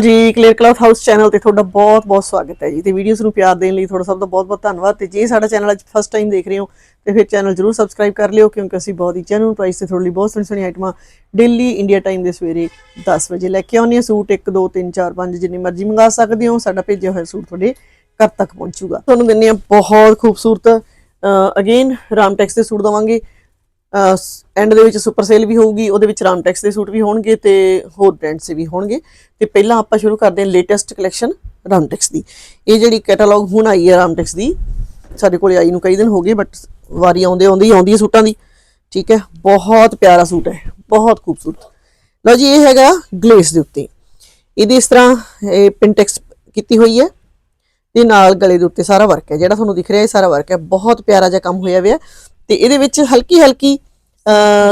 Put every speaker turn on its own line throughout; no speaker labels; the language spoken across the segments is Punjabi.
ਜੀ ਕਲੀਅਰ ਕਲਾਥ ਹਾਊਸ ਚੈਨਲ ਤੇ ਤੁਹਾਡਾ ਬਹੁਤ-ਬਹੁਤ ਸਵਾਗਤ ਹੈ ਜੀ। ਤੇ ਵੀਡੀਓਜ਼ ਨੂੰ ਪਿਆਰ ਦੇਣ ਲਈ ਤੁਹਾਡਾ ਸਭ ਦਾ ਬਹੁਤ-ਬਹੁਤ ਧੰਨਵਾਦ। ਤੇ ਜੇ ਸਾਡਾ ਚੈਨਲ ਅੱਜ ਫਸਟ ਟਾਈਮ ਦੇਖ ਰਹੇ ਹੋ, ਤੇ ਫਿਰ ਚੈਨਲ ਜਰੂਰ ਸਬਸਕ੍ਰਾਈਬ ਕਰ ਲਿਓ, ਕਿਉਂਕਿ ਅਸੀਂ ਬਹੁਤ ਹੀ ਜੈਨੂਨ ਪ੍ਰਾਈਸ ਤੇ ਤੁਹਾਡੇ ਲਈ ਬਹੁਤ ਸੋਹਣੀ ਸੋਹਣੀ ਆਈਟਮਾਂ ਡੇਲੀ ਇੰਡੀਆ ਟਾਈਮ ਦੇ ਸਵੇਰੇ 10 ਵਜੇ ਲੈ ਕੇ ਆਉਂਦੇ ਹਾਂ। ਸੂਟ 1 2 3 4 5 ਜਿੰਨੇ ਮਰਜ਼ੀ ਮੰਗਾ ਸਕਦੇ ਹੋ। ਸਾਡਾ ਭੇਜਿਆ ਹੋਇਆ ਸੂਟ ਤੁਹਾਡੇ ਘਰ ਤੱਕ ਪਹੁੰਚੂਗਾ। ਤੁਹਾਨੂੰ ਦਿੰਨੇ ਆ ਬਹੁਤ ਖੂਬਸੂਰਤ ਅਗੇਨ ਰਾਮ ਟੈਕਸ ਦੇ ਸੂਟ ਦਵਾਂਗੇ। ਐਂਡ ਦੇ ਵਿੱਚ ਸੁਪਰ ਸੇਲ ਵੀ ਹੋਊਗੀ, ਉਹਦੇ ਵਿੱਚ ਰਾਮਟੈਕਸ ਦੇ ਸੂਟ ਵੀ ਹੋਣਗੇ ਤੇ ਹੋਰ ਬ੍ਰਾਂਡਸ ਵੀ ਹੋਣਗੇ। ਤੇ ਪਹਿਲਾਂ ਆਪਾਂ ਸ਼ੁਰੂ ਕਰਦੇ ਹਾਂ ਲੇਟੈਸਟ ਕਲੈਕਸ਼ਨ ਰਾਮਟੈਕਸ ਦੀ। ਇਹ ਜਿਹੜੀ ਕੈਟਾਲੌਗ ਹੁਣ ਆਈ ਹੈ ਰਾਮਟੈਕਸ ਦੀ, ਸਾਡੇ ਕੋਲੇ ਆਈ ਨੂੰ ਕਈ ਦਿਨ ਹੋ ਗਏ ਬਟ ਵਾਰੀ ਆਉਂਦੇ ਆਉਂਦੇ ਹੀ ਆਉਂਦੀ ਹੈ ਸੂਟਾਂ ਦੀ। ਠੀਕ ਹੈ, ਬਹੁਤ ਪਿਆਰਾ ਸੂਟ ਹੈ, ਬਹੁਤ ਖੂਬਸੂਰਤ। ਲਓ ਜੀ, ਇਹ ਹੈਗਾ ਗਲੇਸ ਦੇ ਉੱਤੇ। ਇਹਦੀ ਇਸ ਤਰ੍ਹਾਂ, ਇਹ ਪਿੰਟੈਕਸ ਕੀਤੀ ਹੋਈ ਹੈ। ਤੇ ਨਾਲ ਗਲੇ ਦੇ ਉੱਤੇ ਸਾਰਾ ਵਰਕ ਹੈ। ਜਿਹੜਾ ਤੁਹਾਨੂੰ ਦਿਖ ਰਿਹਾ, ਇਹ ਸਾਰਾ ਵਰਕ ਹੈ। ਬਹੁਤ ਪਿਆਰਾ ਜਿਹਾ ਕੰਮ ਹੋਇਆ ਹੋਇਆ ਤੇ ਇਹਦੇ ਵਿੱਚ ਹਲਕੀ ਹਲਕੀ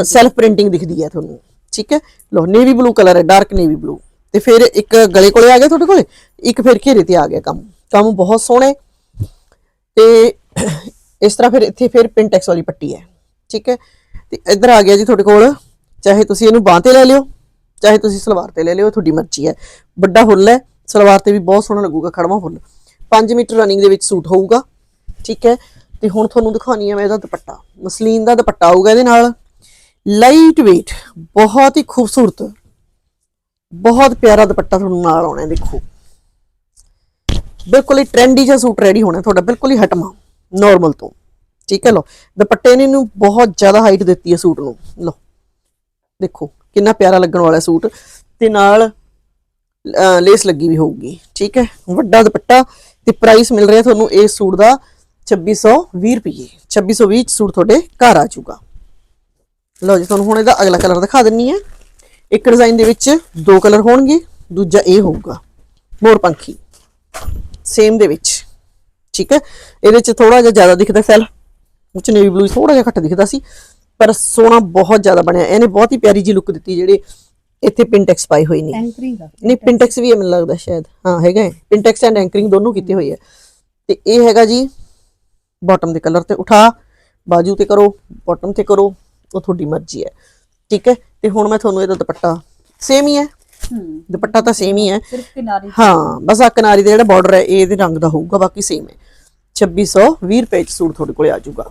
ਸੈਲਫ ਪ੍ਰਿੰਟਿੰਗ ਦਿਖਦੀ ਹੈ ਤੁਹਾਨੂੰ। ਠੀਕ ਹੈ? ਲੋ ਨੇਵੀ ਬਲੂ ਕਲਰ ਹੈ ਡਾਰਕ ਨੇਵੀ ਬਲੂ ਤੇ ਫਿਰ ਇੱਕ ਗਲੇ ਕੋਲੇ ਆ ਗਿਆ ਤੁਹਾਡੇ ਕੋਲੇ? ਇੱਕ ਫਿਰ ਘੇਰੇ ਤੇ ਆ ਗਿਆ ਕੰਮ। ਕੰਮ ਬਹੁਤ ਸੋਹਣਾ ਹੈ। ਤੇ ਇਸ ਤਰ੍ਹਾਂ ਫਿਰ ਇੱਥੇ ਫਿਰ ਪਿੰਟੈਕਸ ਵਾਲੀ ਪੱਟੀ ਹੈ। ਠੀਕ ਹੈ? ਤੇ ਇੱਧਰ ਆ ਗਿਆ ਜੀ ਤੁਹਾਡੇ ਕੋਲ। ਚਾਹੇ ਤੁਸੀਂ ਇਹਨੂੰ ਬਾਂਹ ਤੇ ਲੈ ਲਿਓ, ਚਾਹੇ ਤੁਸੀਂ ਸਲਵਾਰ ਤੇ ਲੈ ਲਿਓ ਤੁਹਾਡੀ ਮਰਜ਼ੀ ਹੈ। ਵੱਡਾ ਫੁੱਲ ਹੈ, ਸਲਵਾਰ ਤੇ ਵੀ ਬਹੁਤ ਸੋਹਣਾ ਲੱਗੂਗਾ, ਖੜਵਾ ਫੁੱਲ। 5 ਮੀਟਰ ਰਨਿੰਗ ਦੇ ਵਿੱਚ ਸੂਟ ਹੋਊਗਾ। ਠੀਕ ਹੈ? ਤੇ ਹੁਣ ਤੁਹਾਨੂੰ ਦਿਖਾਉਣੀ ਹੈ ਮੈਂ ਇਹਦਾ ਦੁਪੱਟਾ। ਮਸਲੀਨ ਦਾ ਦੁਪੱਟਾ ਆਊਗਾ ਇਹਦੇ ਨਾਲ। ਲਾਈਟ weight, ਬਹੁਤ ਹੀ ਖੂਬਸੂਰਤ, ਬਹੁਤ ਪਿਆਰਾ ਦੁਪੱਟਾ ਤੁਹਾਨੂੰ ਨਾਲ ਆਉਣਾ ਦੇਖੋ। ਬਿਲਕੁਲ ਹੀ ਟ੍ਰੈਂਡੀ ਜਿਹਾ ਸੂਟ ਰੈਡੀ ਹੋਣਾ ਤੁਹਾਡਾ, ਬਿਲਕੁਲ ਹੀ ਹਟਮਾ ਨਾਰਮਲ ਤੋਂ। ਠੀਕ ਹੈ ਲੋ ਦੁਪੱਟੇ ਨੇ ਨੂੰ ਬਹੁਤ ਜ਼ਿਆਦਾ ਹਾਈਟ ਦਿੱਤੀ ਹੈ ਸੂਟ ਨੂੰ। ਲੋ ਦੇਖੋ, ਕਿੰਨਾ ਪਿਆਰਾ ਲੱਗਣ ਵਾਲਾ ਸੂਟ। ਤੇ ਨਾਲ ਲੇਸ ਲੱਗੀ ਵੀ ਹੋਊਗੀ। ਠੀਕ ਹੈ, ਵੱਡਾ ਦੁਪੱਟਾ। ਤੇ ਪ੍ਰਾਈਸ ਮਿਲ ਰਿਹਾ ਤੁਹਾਨੂੰ ਇਸ ਸੂਟ ਦਾ 2620 ਰੁਪਏ 2620 ਚ ਸੂਟ ਤੁਹਾਡੇ ਘਰ ਆ ਜਾਊਗਾ। ਲਓ ਜੀ ਤੁਹਾਨੂੰ ਹੁਣ ਇਹਦਾ ਅਗਲਾ ਕਲਰ ਦਿਖਾ ਦਿੰਨੀ ਹੈ ਇੱਕ ਡਿਜ਼ਾਈਨ ਦੇ ਵਿੱਚ ਦੋ ਕਲਰ ਹੋਣਗੇ ਦੂਜਾ ਇਹ ਹੋਊਗਾ। ਮੋਰ ਪੰਖੀ। ਸੇਮ ਦੇ ਵਿੱਚ। ਠੀਕ ਹੈ? ਇਹਦੇ ਚ ਥੋੜਾ ਜਿਹਾ ਜ਼ਿਆਦਾ ਦਿਖਦਾ ਸੈਲ ਉੱਚ ਨੇਵੀ ਬਲੂ ਥੋੜਾ ਜਿਹਾ ਘੱਟ ਦਿਖਦਾ ਸੀ। ਪਰ ਸੋਹਣਾ ਬਹੁਤ ਜ਼ਿਆਦਾ ਬਣਿਆ। ਇਹਨੇ ਬਹੁਤ ਹੀ ਪਿਆਰੀ ਜੀ ਲੁੱਕ ਦਿੱਤੀ ਜਿਹੜੇ ਇੱਥੇ ਪਿੰਟੈਕਸ ਪਾਈ ਹੋਈ ਨੇ।
ਐਂਕਰਿੰਗ ਦਾ
ਨਹੀਂ ਪਿੰਟੈਕਸ ਵੀ ਮੈਨੂੰ ਲੱਗਦਾ ਸ਼ਾਇਦ। ਹਾਂ ਹੈਗਾ ਪਿੰਟੈਕਸ ਐਂਡ ਐਂਕਰਿੰਗ ਦੋਨੋਂ ਕੀਤੀ ਹੋਈ ਹੈ ਤੇ ਇਹ ਹੈਗਾ ਜੀ ਬਾਟਮ ਦੇ ਕਲਰ ਤੇ ਉਠਾ ਬਾਜੂ ਤੇ ਕਰੋ ਬਾਟਮ ਤੇ ਕਰੋ ਉਹ ਤੁਹਾਡੀ ਮਰਜ਼ੀ ਹੈ। ਠੀਕ ਹੈ? ਤੇ ਹੁਣ ਮੈਂ ਤੁਹਾਨੂੰ ਇਹਦਾ ਦੁਪੱਟਾ ਸੇਮ ਹੀ ਹੈ।
ਹੂੰ।
ਦੁਪੱਟਾ ਤਾਂ ਸੇਮ ਹੀ ਹੈ।
ਸਿਰਫ ਕਿਨਾਰੀ
ਹਾਂ ਬਸ ਆ ਕਿਨਾਰੀ ਦਾ ਜਿਹੜਾ ਬਾਰਡਰ ਹੈ ਇਹ ਇਹਦੇ ਰੰਗ ਦਾ ਹੋਊਗਾ ਬਾਕੀ ਸੇਮ ਹੈ। 2620 ਰੁਪਏ ਚ ਸੂਟ ਤੁਹਾਡੇ ਕੋਲੇ ਆ ਜਾਊਗਾ।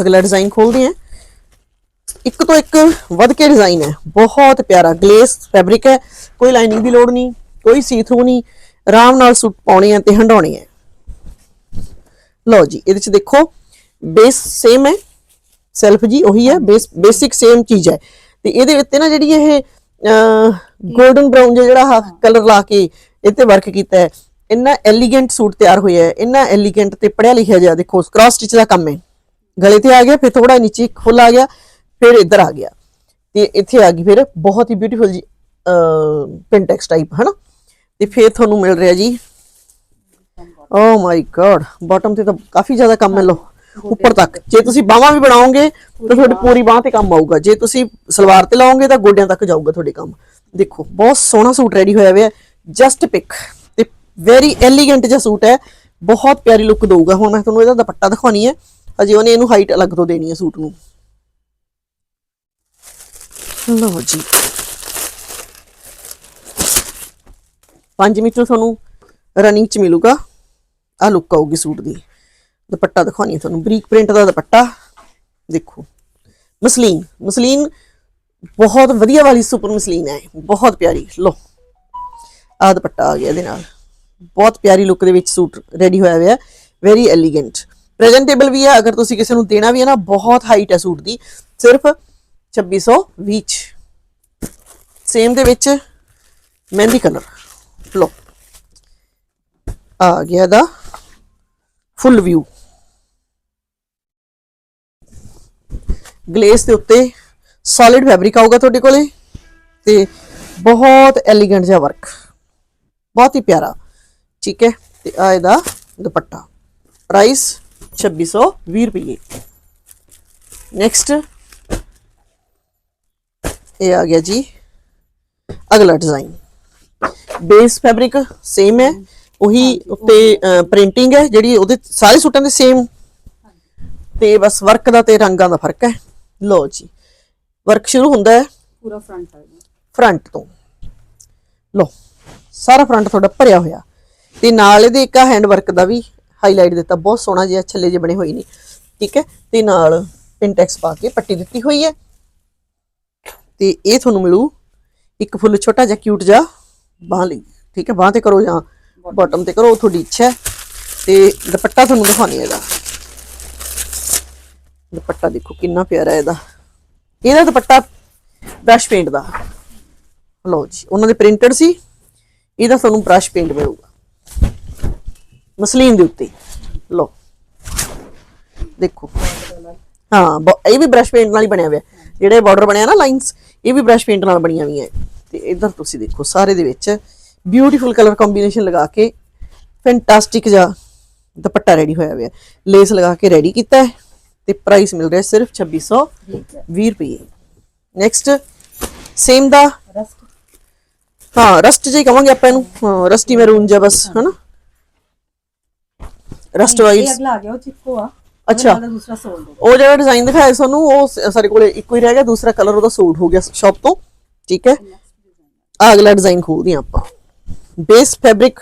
ਅਗਲਾ ਡਿਜ਼ਾਈਨ ਖੋਲਦੇ ਹਾਂ। ਇੱਕ ਤੋਂ ਇੱਕ ਵੱਧ ਕੇ ਡਿਜ਼ਾਈਨ ਹੈ। ਬਹੁਤ ਪਿਆਰਾ ਗਲੇਸ ਫੈਬਰਿਕ ਹੈ। ਕੋਈ ਲਾਈਨਿੰਗ ਦੀ ਲੋੜ ਨਹੀਂ ਕੋਈ ਸੀ ਥਰੂ ਨਹੀਂ। ਆਰਾਮ ਨਾਲ ਸੂਟ ਪਾਉਣੇ ਆ ਤੇ ਹੰਡਾਉਣੇ ਆ। ਲਓ ਜੀ, ਇਹਦੇ ਚ ਦੇਖੋ ਬੇਸ ਸੇਮ ਹੈ ਸੈਲਫ ਜੀ ਉਹੀ ਹੈ ਬੇਸ ਬੇਸਿਕ ਸੇਮ ਚੀਜ਼ ਹੈ। ਤੇ ਇਹਦੇ ਉੱਤੇ ਨਾ ਜਿਹੜੀ ਇਹ 골ਡਨ ਬ੍ਰਾਊਨ ਜਿਹੜਾ ਕਲਰ ਲਾ ਕੇ ਇਹ ਤੇ ਵਰਕ ਕੀਤਾ ਹੈ। ਇੰਨਾ ਐਲੀਗੈਂਟ ਸੂਟ ਤਿਆਰ ਹੋਇਆ ਹੈ, ਇੰਨਾ ਐਲੀਗੈਂਟ ਤੇ ਪੜਿਆ ਲਿਖਿਆ ਜਿਹਾ ਦੇਖੋ ਕ੍ਰਾਸ ਸਟਿਚ ਦਾ ਕੰਮ ਹੈ। ਗਲੇ ਤੇ ਆ ਗਿਆ, ਫਿਰ ਥੋੜਾ ਨੀਚੇ ਖੁੱਲ ਆ ਗਿਆ, ਫਿਰ ਇੱਧਰ ਆ ਗਿਆ। ਤੇ ਇੱਥੇ ਆ ਗਈ ਫਿਰ ਬਹੁਤ ਹੀ ਬਿਊਟੀਫੁਲ ਜੀ ਪਿੰਟੈਕਸ ਟਾਈਪ ਹਨਾ? ਤੇ ਫਿਰ ਤੁਹਾਨੂੰ ਮਿਲ ਰਿਹਾ ਜੀ ਓ ਮਾਈ ਗॉड ਬਾਟਮ ਤੇ ਤਾਂ ਕਾਫੀ ਜ਼ਿਆਦਾ ਕੰਮ ਹੈ ਲੋ ਉੱਪਰ ਤੱਕ। ਜੇ ਤੁਸੀਂ ਬਾਹਾਂ ਵੀ ਬਣਾਓਗੇ ਤਾਂ ਤੁਹਾਡੀ ਪੂਰੀ ਬਾਹ ਤੇ ਕੰਮ ਆਊਗਾ। ਜੇ ਤੁਸੀਂ ਸਲਵਾਰ ਤੇ ਲਾਓਗੇ ਤਾਂ ਗੋਡਿਆਂ ਤੱਕ ਜਾਊਗਾ ਤੁਹਾਡੇ ਕੰਮ। ਦੇਖੋ ਬਹੁਤ ਸੋਹਣਾ ਸੂਟ ਰੈਡੀ ਹੋਇਆ ਹੋਇਆ ਜਸਟ ਪਿਕ ਤੇ ਵੈਰੀ ਐਲੀਗੈਂਟ ਜਿਹਾ ਸੂਟ ਹੈ। ਬਹੁਤ ਪਿਆਰੀ ਲੁੱਕ ਦਊਗਾ। ਹੁਣ ਮੈਂ ਤੁਹਾਨੂੰ ਇਹਦਾ ਦੁਪੱਟਾ ਦਿਖਾਉਣੀ ਹੈ। ਅਜੇ ਉਹਨੇ ਇਹਨੂੰ ਹਾਈਟ ਅਲੱਗ ਤੋਂ ਦੇਣੀ ਹੈ ਸੂਟ ਨੂੰ। ਲਓ ਜੀ। 5 ਮੀਟਰ ਤੁਹਾਨੂੰ ਰਨਿੰਗ ਚ ਮਿਲੂਗਾ। ਆ ਲੁੱਕ ਆਊਗੀ ਸੂਟ ਦੀ। ਦੁਪੱਟਾ ਦਿਖਾਉਣੀ ਤੁਹਾਨੂੰ। ਬਰੀਕ ਪ੍ਰਿੰਟ ਦਾ ਦੁਪੱਟਾ। ਦੇਖੋ। ਮਸਲੀਨ। ਮਸਲੀਨ ਬਹੁਤ ਵਧੀਆ ਵਾਲੀ ਸੁਪਰ ਮਸਲੀਨ ਹੈ ਬਹੁਤ ਪਿਆਰੀ। ਲੋ ਆ ਦੁਪੱਟਾ ਆ ਗਿਆ ਇਹਦੇ ਨਾਲ। ਬਹੁਤ ਪਿਆਰੀ ਲੁੱਕ ਦੇ ਵਿੱਚ ਸੂਟ ਰੈਡੀ ਹੋਇਆ ਹੋਇਆ। ਵੈਰੀ ਐਲੀਗੈਂਟ ਪ੍ਰੈਜੈਂਟੇਬਲ ਵੀ ਹੈ ਅਗਰ ਤੁਸੀਂ ਕਿਸੇ ਨੂੰ ਦੇਣਾ ਵੀ ਹੈ ਨਾ, ਬਹੁਤ ਹਾਈਟ ਹੈ ਸੂਟ ਦੀ। ਸਿਰਫ 2620 ਚ ਸੇਮ ਦੇ ਵਿੱਚ ਮਹਿੰਦੀ ਕਲਰ ਲੋ ਆ ਗਿਆ ਦਾ ਫੁੱਲ ਵਿਊ। ਗਲੇਸ ਦੇ ਉੱਤੇ ਸੋਲਿਡ ਫੈਬਰਿਕ ਆਊਗਾ ਤੁਹਾਡੇ ਕੋਲੇ ਤੇ ਬਹੁਤ ਐਲੀਗੈਂਟ ਜਿਹਾ ਵਰਕ ਬਹੁਤ ਹੀ ਪਿਆਰਾ। ਠੀਕ ਹੈ, ਤੇ ਆ ਇਹਦਾ ਦੁਪੱਟਾ। ਪ੍ਰਾਈਸ 2620 ਰੁਪਏ ਨੈਕਸਟ ਇਹ ਆ ਗਿਆ ਜੀ ਅਗਲਾ ਡਿਜ਼ਾਈਨ ਬੇਸ ਫੈਬਰਿਕ ਸੇਮ ਹੈ। ਉਹੀ ਉੱਤੇ ਪ੍ਰਿੰਟਿੰਗ ਹੈ ਜਿਹੜੀ ਉਹਦੇ ਸਾਰੇ ਸੂਟਾਂ ਦੇ ਸੇਮ ਤੇ ਬਸ ਵਰਕ ਦਾ ਤੇ ਰੰਗਾਂ ਦਾ ਫ਼ਰਕ ਹੈ। ਲਓ ਜੀ ਵਰਕ ਸ਼ੁਰੂ ਹੁੰਦਾ ਹੈ
ਪੂਰਾ ਫਰੰਟ ਆ
ਫਰੰਟ ਤੋਂ। ਲਓ ਸਾਰਾ ਫਰੰਟ ਤੁਹਾਡਾ ਭਰਿਆ ਹੋਇਆ। ਤੇ ਨਾਲ ਇਹਦੇ ਇੱਕ ਹੈਂਡ ਵਰਕ ਦਾ ਵੀ ਹਾਈਲਾਈਟ ਦਿੱਤਾ। ਬਹੁਤ ਸੋਹਣਾ ਜਿਹਾ ਛੱਲੇ ਜਿਹੇ ਬਣੇ ਹੋਏ ਨੇ। ਠੀਕ ਹੈ ਤੇ ਨਾਲ ਪਿੰਟੈਕਸ ਪਾ ਕੇ ਪੱਟੀ ਦਿੱਤੀ ਹੋਈ ਹੈ। ਤੇ ਇਹ ਤੁਹਾਨੂੰ ਮਿਲੂ ਇੱਕ ਫੁੱਲ ਛੋਟਾ ਜਿਹਾ ਕਿਊਟ ਜਿਹਾ ਬਾਹ ਲਈ। ਠੀਕ ਹੈ ਬਾਹ ਤੇ ਕਰੋ ਜਾਂ ਬਾਟਮ ਤੇ ਕਰੋ ਤੁਹਾਡੀ ਇੱਛਾ ਤੇ ਦੁਪੱਟਾ ਤੁਹਾਨੂੰ ਦਿਖਾਉਣੀ ਹੈ ਇਹਦਾ। ਦੁਪੱਟਾ ਦੇਖੋ ਕਿੰਨਾ ਪਿਆਰਾ ਇਹਦਾ। ਇਹਦਾ ਦੁਪੱਟਾ ਬ੍ਰਸ਼ ਪੇਂਟ ਦਾ। ਲਓ ਜੀ, ਉਹਨਾਂ ਦੇ ਪ੍ਰਿੰਟਡ ਸੀ। ਇਹਦਾ ਤੁਹਾਨੂੰ ਬ੍ਰਸ਼ ਪੇਂਟ ਮਿਲੂਗਾ। ਮਸਲੀਨ ਦੇ ਉੱਤੇ। ਲਓ। ਦੇਖੋ। ਹਾਂ ਇਹ ਵੀ ਬ੍ਰਸ਼ ਪੇਂਟ ਨਾਲ ਹੀ ਬਣਿਆ ਹੋਇਆ। ਹੈ। ਜਿਹੜੇ ਬਾਰਡਰ ਬਣਿਆ ਨਾ ਲਾਈਨਸ ਇਹ ਵੀ ਬ੍ਰਸ਼ ਪੇਂਟ ਨਾਲ ਬਣੀਆਂ ਹੋਈਆਂ। ਹੈ। ਤੇ ਇਧਰ ਤੁਸੀਂ ਦੇਖੋ, ਸਾਰੇ ਦੇ ਵਿੱਚ ਬਿਊਟੀਫੁਲ ਕਲਰ ਕੰਬੀਨੇਸ਼ਨ ਲਗਾ ਕੇ ਫੈਂਟਾਸਟਿਕ ਜਿਹਾ ਦੁਪੱਟਾ ਰੈਡੀ ਹੋਇਆ ਹੋਇਆ। ਲੇਸ ਲਗਾ ਕੇ ਰੈਡੀ ਕੀਤਾ ਹੈ ਤੇ ਪ੍ਰਾਈਸ ਮਿਲ ਰਿਹਾ ਸਿਰਫ 2620 ਰੁਪਏ। ਨੈਕਸਟ ਸੇਮ ਦਾ ਹਾਂ ਰਸਟ ਹੀ ਕਵਾਂਗੇ ਆਪਾਂ ਇਹਨੂੰ। ਹਾਂ ਰਸਟੀ ਮੈਰੂਨ ਜਿਹਾ ਬਸ ਹਨਾ? ਰਸਟ ਵਾਈਜ਼
ਅਗਲਾ ਆ ਗਿਆ ਉਹ ਚਿੱਕੋ ਆ।
ਅੱਛਾ। ਉਹ ਜਿਹੜਾ ਡਿਜ਼ਾਈਨ ਦਿਖਾਇਆ ਸਾਨੂੰ ਉਹ ਸਾਡੇ ਕੋਲੇ ਇੱਕੋ ਹੀ ਰਹਿ ਗਿਆ ਦੂਸਰਾ ਕਲਰ ਉਹਦਾ ਸੂਟ ਹੋ ਗਿਆ ਸ਼ਾਪ ਤੋਂ। ਠੀਕ ਹੈ? ਅਗਲਾ ਡਿਜ਼ਾਈਨ ਖੋਲਦੇ ਆਪਾਂ। ਬੇਸ ਫੈਬਰਿਕ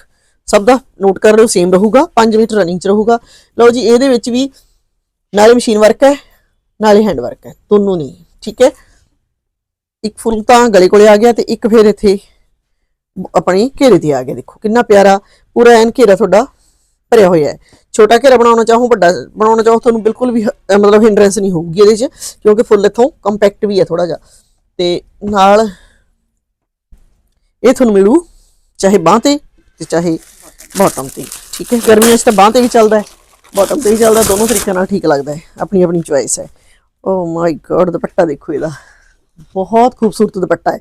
ਸਭ ਦਾ ਨੋਟ ਕਰ ਲਿਓ ਸੇਮ ਰਹੂਗਾ 5 ਮੀਟਰ ਰਨਿੰਗ ਚ ਰਹੂਗਾ। ਲਓ ਜੀ, ਇਹਦੇ ਵਿੱਚ ਵੀ ਨਾਲੇ ਮਸ਼ੀਨ ਵਰਕ ਹੈ, ਨਾਲੇ ਹੈਂਡ ਵਰਕ ਹੈ, ਦੋਨੋਂ ਨਹੀਂ, ਠੀਕ ਹੈ? ਇੱਕ ਫੁੱਲ ਤਾਂ ਗਲੇ ਕੋਲੇ ਆ ਗਿਆ ਤੇ ਇੱਕ ਫਿਰ ਇੱਥੇ ਆਪਣੀ ਘੇਰੇ ਤੇ ਆ ਗਿਆ। ਦੇਖੋ, ਕਿੰਨਾ ਪਿਆਰਾ, ਪੂਰਾ ਐਨ ਘੇਰਾ ਤੁਹਾਡਾ ਭਰਿਆ ਹੋਇਆ ਹੈ। ਛੋਟਾ ਘੇਰਾ ਬਣਾਉਣਾ ਚਾਹੋ, ਵੱਡਾ ਬਣਾਉਣਾ ਚਾਹੋ, ਤੁਹਾਨੂੰ ਬਿਲਕੁਲ ਵੀ ਮਤਲਬ ਹਿੰਡਰੈਂਸ ਨਹੀਂ ਹੋਊਗੀ ਇਹਦੇ 'ਚ, ਕਿਉਂਕਿ ਫੁੱਲ ਇਥੋਂ ਕੰਪੈਕਟ ਵੀ ਹੈ ਥੋੜਾ ਜਿਹਾ। ਤੇ ਨਾਲ ਇਹ ਤੁਹਾਨੂੰ ਮਿਲੂ ਚਾਹੇ ਬਾਹ ਤੇ ਤੇ ਚਾਹੇ ਬਾਟਮ ਤੇ। ਠੀਕ ਹੈ? ਗਰਮੀਆਂ 'ਚ ਤਾਂ ਬਾਹ ਤੇ ਵੀ ਚੱਲਦਾ ਹੈ। ਬਾਟਮ ਤੇ ਵੀ ਚੱਲਦਾ, ਦੋਨੋਂ ਤਰੀਕਿਆਂ ਨਾਲ ਠੀਕ ਲੱਗਦਾ ਹੈ। ਆਪਣੀ ਆਪਣੀ ਚੁਆਇਸ ਹੈ। ਓ ਮਾਈ ਗॉड ਦੁਪੱਟਾ ਦੇਖੋ ਇਹਦਾ। ਬਹੁਤ ਖੂਬਸੂਰਤ ਦੁਪੱਟਾ ਹੈ।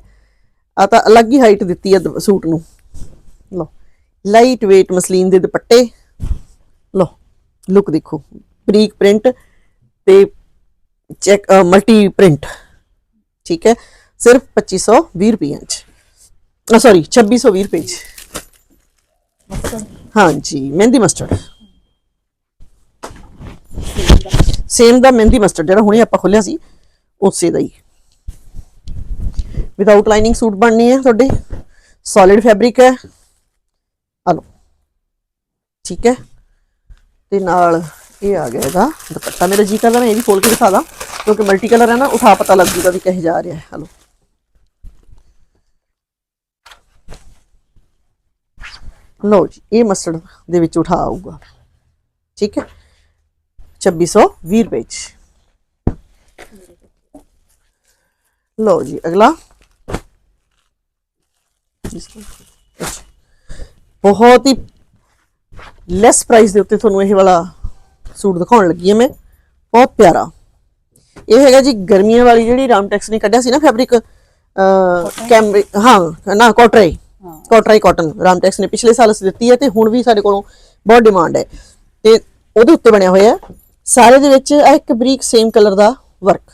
ਆ ਤਾਂ ਅਲੱਗ ਹੀ ਹਾਈਟ ਦਿੱਤੀ ਹੈ ਦ- ਸੂਟ ਨੂੰ। ਲਓ ਲਾਈਟ weight ਮਸਲੀਨ ਦੇ ਦੁਪੱਟੇ। ਲਓ ਲੁੱਕ ਦੇਖੋ। ਬਰੀਕ ਪ੍ਰਿੰਟ ਤੇ ਚੈੱਕ ਮਲਟੀ ਪ੍ਰਿੰਟ ਠੀਕ ਹੈ? ਸਿਰਫ 2520 ਰੁਪਏ ਚ। ਆ ਸੌਰੀ 2620 ਰੁਪਏ ਚ। ਹਾਂਜੀ ਮਹਿੰਦੀ ਮਸਟਰਡ ਸੇਮ ਦਾ ਮਹਿੰਦੀ ਮਸਟਰਡ ਜਿਹੜਾ ਹੁਣੇ ਆਪਾਂ ਖੋਲਿਆ ਸੀ ਉਸੇ ਦਾ ਹੀ। ਵਿਦਆਊਟ ਲਾਈਨਿੰਗ ਸੂਟ ਬਣਨੀ ਹੈ ਤੁਹਾਡੇ। ਸੋਲਿਡ ਫੈਬਰਿਕ ਹੈ। ਲਓ। ਠੀਕ ਹੈ। ਤੇ ਨਾਲ ਇਹ ਆ ਗਿਆ ਇਹਦਾ ਦੁਪੱਟਾ। ਮੇਰਾ ਜੀ ਕਰਦਾ ਮੈਂ ਇਹ ਵੀ ਖੋਲ ਕੇ ਦਿਖਾ ਦਾਂ ਕਿਉਂਕਿ ਮਲਟੀ ਕਲਰ ਹੈ ਨਾ ਉਠਾ ਪਤਾ ਲੱਗ ਜੂਗਾ ਵੀ ਕਹੇ ਜਾ ਰਿਹਾ ਹੈ। ਹਲੋ ਲਓ ਜੀ ਇਹ ਮਸਟਰਡ ਦੇ ਵਿੱਚ ਉਠਾ ਆਊਗਾ ਠੀਕ ਹੈ 2620 ਰੁਪਏ ਚ ਲਓ ਜੀ ਅਗਲਾ ਅੱਛਾ। ਬਹੁਤ ਹੀ ਲੈਸ ਪ੍ਰਾਈਸ ਦੇ ਉੱਤੇ ਤੁਹਾਨੂੰ ਇਹ ਵਾਲਾ ਸੂਟ ਦਿਖਾਉਣ ਲੱਗੀ ਹਾਂ ਮੈਂ ਬਹੁਤ ਪਿਆਰਾ ਇਹ ਹੈਗਾ ਜੀ ਗਰਮੀਆਂ ਵਾਲੀ ਜਿਹੜੀ ਰਾਮਟੈਕਸ ਨੇ ਕੱਢਿਆ ਸੀ ਨਾ ਫੈਬਰਿਕ ਕੈਮਰੇ ਹਾਂ ਨਾ ਕੋਟਰਾਈ ਕੋਟਰਾਈ ਕਾਟਨ ਰਾਮਟੈਕਸ ਨੇ ਪਿਛਲੇ ਸਾਲ ਅਸੀਂ ਦਿੱਤੀ ਹੈ ਤੇ ਹੁਣ ਵੀ ਸਾਡੇ ਕੋਲੋਂ ਬਹੁਤ ਡਿਮਾਂਡ ਹੈ। ਤੇ ਉਹਦੇ ਉੱਤੇ ਬਣਿਆ ਹੋਇਆ ਹੈ। ਸਾਰੇ ਦੇ ਵਿੱਚ ਆਹ ਇੱਕ ਬਰੀਕ ਸੇਮ ਕਲਰ ਦਾ ਵਰਕ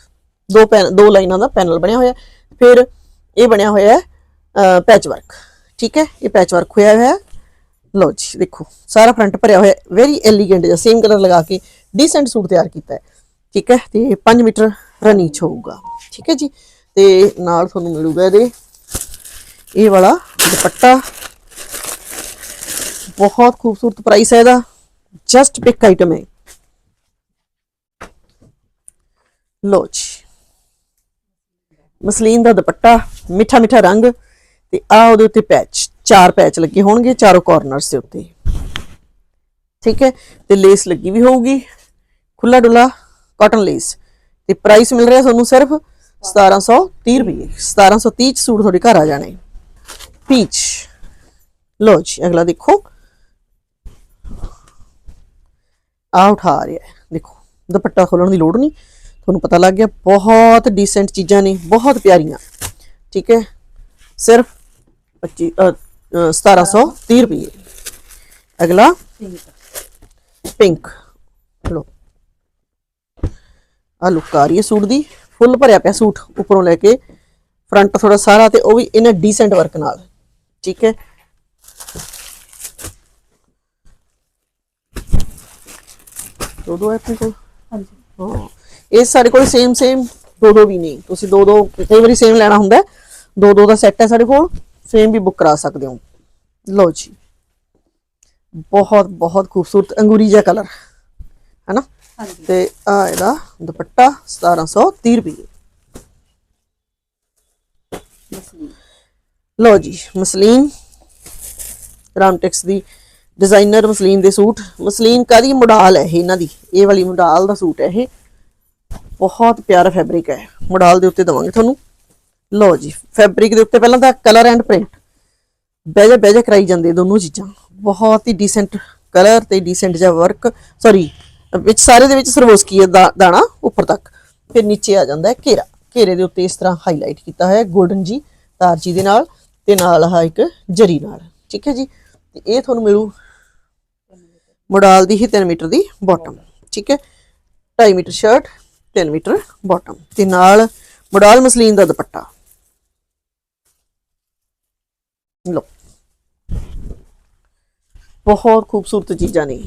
ਦੋ ਪੈਨ ਦੋ ਲਾਈਨਾਂ ਦਾ ਪੈਨਲ ਬਣਿਆ ਹੋਇਆ ਫਿਰ ਇਹ ਬਣਿਆ ਹੋਇਆ ਹੈ ਪੈਚ ਵਰਕ ਠੀਕ ਹੈ? ਇਹ ਪੈਚ ਵਰਕ ਹੋਇਆ ਹੋਇਆ ਲਓ ਜੀ, ਦੇਖੋ। ਸਾਰਾ ਫਰੰਟ ਭਰਿਆ ਹੋਇਆ ਵੈਰੀ ਐਲੀਗੈਂਟ ਜਿਹਾ ਸੇਮ ਕਲਰ ਲਗਾ ਕੇ ਡੀਸੈਂਟ ਸੂਟ ਤਿਆਰ ਕੀਤਾ ਹੈ। ਠੀਕ ਹੈ? ਤੇ 5 ਮੀਟਰ ਰਨੀ ਹੋਊਗਾ। ਠੀਕ ਹੈ ਜੀ? ਤੇ ਨਾਲ ਤੁਹਾਨੂੰ ਮਿਲੂਗਾ ਇਹਦੇ ਇਹ ਵਾਲਾ ਦੁਪੱਟਾ। ਬਹੁਤ ਖੂਬਸੂਰਤ ਪ੍ਰਾਈਸ ਹੈ ਇਹਦਾ। ਜਸਟ ਪਿਕ ਆਈਟਮ ਹੈ। ਲੋ ਜੀ। ਮਸਲੀਨ ਦਾ ਦੁਪੱਟਾ, ਮਿੱਠਾ ਮਿੱਠਾ ਰੰਗ ਤੇ ਆ ਉਹਦੇ ਉੱਤੇ ਪੈਚ ਚਾਰ ਪੈਚ ਲੱਗੇ ਹੋਣਗੇ ਚਾਰੋਂ ਕਾਰਨਰਸ ਦੇ ਉੱਤੇ। ਠੀਕ ਹੈ? ਤੇ ਲੇਸ ਲੱਗੀ ਵੀ ਹੋਊਗੀ। ਖੁੱਲਾ ਡੁੱਲਾ ਕਾਟਨ ਲੇਸ ਤੇ ਪ੍ਰਾਈਸ ਮਿਲ ਰਿਹਾ ਤੁਹਾਨੂੰ ਸਿਰਫ 1730 ਰੁਪਏ। 1730 ਚ ਸੂਟ ਤੁਹਾਡੇ ਘਰ ਆ ਜਾਣੇ। ਪੀਚ ਲੋ ਜੀ ਅਗਲਾ ਦੇਖੋ ਆ ਉਠਾ ਰਿਹਾ ਦੇਖੋ ਦੁਪੱਟਾ ਖੋਲਣ ਦੀ ਲੋੜ ਨਹੀਂ ਤੁਹਾਨੂੰ ਪਤਾ ਲੱਗ ਗਿਆ ਬਹੁਤ ਡੀਸੈਂਟ ਚੀਜ਼ਾਂ ਨੇ ਬਹੁਤ ਪਿਆਰੀਆਂ ਠੀਕ ਹੈ ਸਿਰਫ 25 ਅ, ਅ, 1730 ਰੁਪਏ ਅਗਲਾ ਪਿੰਕ ਲੋ ਆ ਲੁੱਕ ਆ ਰਹੀ ਹੈ ਸੂਟ ਦੀ ਫੁੱਲ ਭਰਿਆ ਪਿਆ ਸੂਟ ਉੱਪਰੋਂ ਲੈ ਕੇ ਫਰੰਟ ਥੋੜਾ ਸਾਰਾ ਤੇ ਉਹ ਵੀ ਇਹਨਾਂ ਡੀਸੈਂਟ ਵਰਕ ਨਾਲ ਠੀਕ ਹੈ। ਦੋ ਦੋ ਆਪਣੇ ਕੋਲ?
ਹਾਂਜੀ।
ਹਾਂ। ਇਹ ਸਾਡੇ ਕੋਲ ਸੇਮ ਸੇਮ ਦੋ ਦੋ ਵੀ ਨਹੀਂ। ਤੁਸੀਂ ਦੋ ਦੋ ਕਈ ਵਾਰੀ ਸੇਮ ਲੈਣਾ ਹੁੰਦਾ। ਦੋ ਦੋ ਦਾ ਸੈੱਟ ਹੈ ਸਾਡੇ ਕੋਲ। ਸੇਮ ਵੀ ਬੁੱਕ ਕਰਾ ਸਕਦੇ ਹੋ। ਲਓ ਜੀ। ਬਹੁਤ ਬਹੁਤ ਖੂਬਸੂਰਤ ਅੰਗੂਰੀ ਜਿਹਾ ਕਲਰ ਹੈ ਨਾ ਤੇ ਆ ਇਹਦਾ ਦੁਪੱਟਾ 1730 ਰੁਪਏ। ਲਓ ਜੀ, ਮਸਲੀਨ ਰਾਮਟੈਕਸ ਦੀ ਡਿਜ਼ਾਈਨਰ ਮਸਲੀਨ ਦੇ ਸੂਟ। ਮਸਲੀਨ ਕਾਦੀ ਮੋਡਲ ਹੈ ਇਹ ਇਹਨਾਂ ਦੀ? ਇਹ ਵਾਲੀ ਮੋਡਲ ਦਾ ਸੂਟ ਹੈ ਇਹ। ਬਹੁਤ ਪਿਆਰਾ ਫੈਬਰਿਕ ਹੈ। ਮੋਡਲ ਦੇ ਉੱਤੇ ਦਵਾਂਗੇ ਤੁਹਾਨੂੰ। ਲਓ ਜੀ ਫੈਬਰਿਕ ਦੇ ਉੱਤੇ ਪਹਿਲਾਂ ਤਾਂ ਕਲਰ ਐਂਡ ਪ੍ਰਿੰਟ ਬਹਿਜਾ ਬਹਿਜਾ ਕਰਾਈ ਜਾਂਦੇ ਦੋਨੋਂ ਚੀਜ਼ਾਂ। ਬਹੁਤ ਹੀ ਡੀਸੈਂਟ ਕਲਰ ਤੇ ਡੀਸੈਂਟ ਜਿਹਾ ਵਰਕ ਸੌਰੀ ਵਿੱਚ ਸਾਰੇ ਦੇ ਵਿੱਚ ਸਰਵੋਸਕੀ ਹੈ? ਦਾ- ਦਾਣਾ ਉੱਪਰ ਤੱਕ। ਫਿਰ ਨੀਚੇ ਆ ਜਾਂਦਾ ਹੈ ਘੇਰਾ। ਘੇਰੇ ਦੇ ਉੱਤੇ ਇਸ ਤਰ੍ਹਾਂ ਹਾਈਲਾਈਟ ਕੀਤਾ ਹੋਇਆ ਗੋਲਡਨ ਜੀ, ਤਾਰ ਜੀ ਦੇ ਨਾਲ। ਤੇ ਨਾਲ ਆ ਇੱਕ ਜਰੀ ਨਾਲ, ਠੀਕ ਹੈ ਜੀ? ਤੇ ਇਹ ਤੁਹਾਨੂੰ ਮਿਲੂ ਮੋਡਲ ਦੀ ਹੀ 3 ਮੀਟਰ ਦੀ ਬਾਟਮ ਠੀਕ ਹੈ? 2.5 ਮੀਟਰ ਸ਼ਰਟ 3 ਮੀਟਰ ਬਾਟਮ ਤੇ ਨਾਲ ਮੋਡਲ ਮਸਲੀਨ ਦਾ ਦੁਪੱਟਾ। ਲੋ ਬਹੁਤ ਖੂਬਸੂਰਤ ਚੀਜ਼ਾਂ ਨੇ।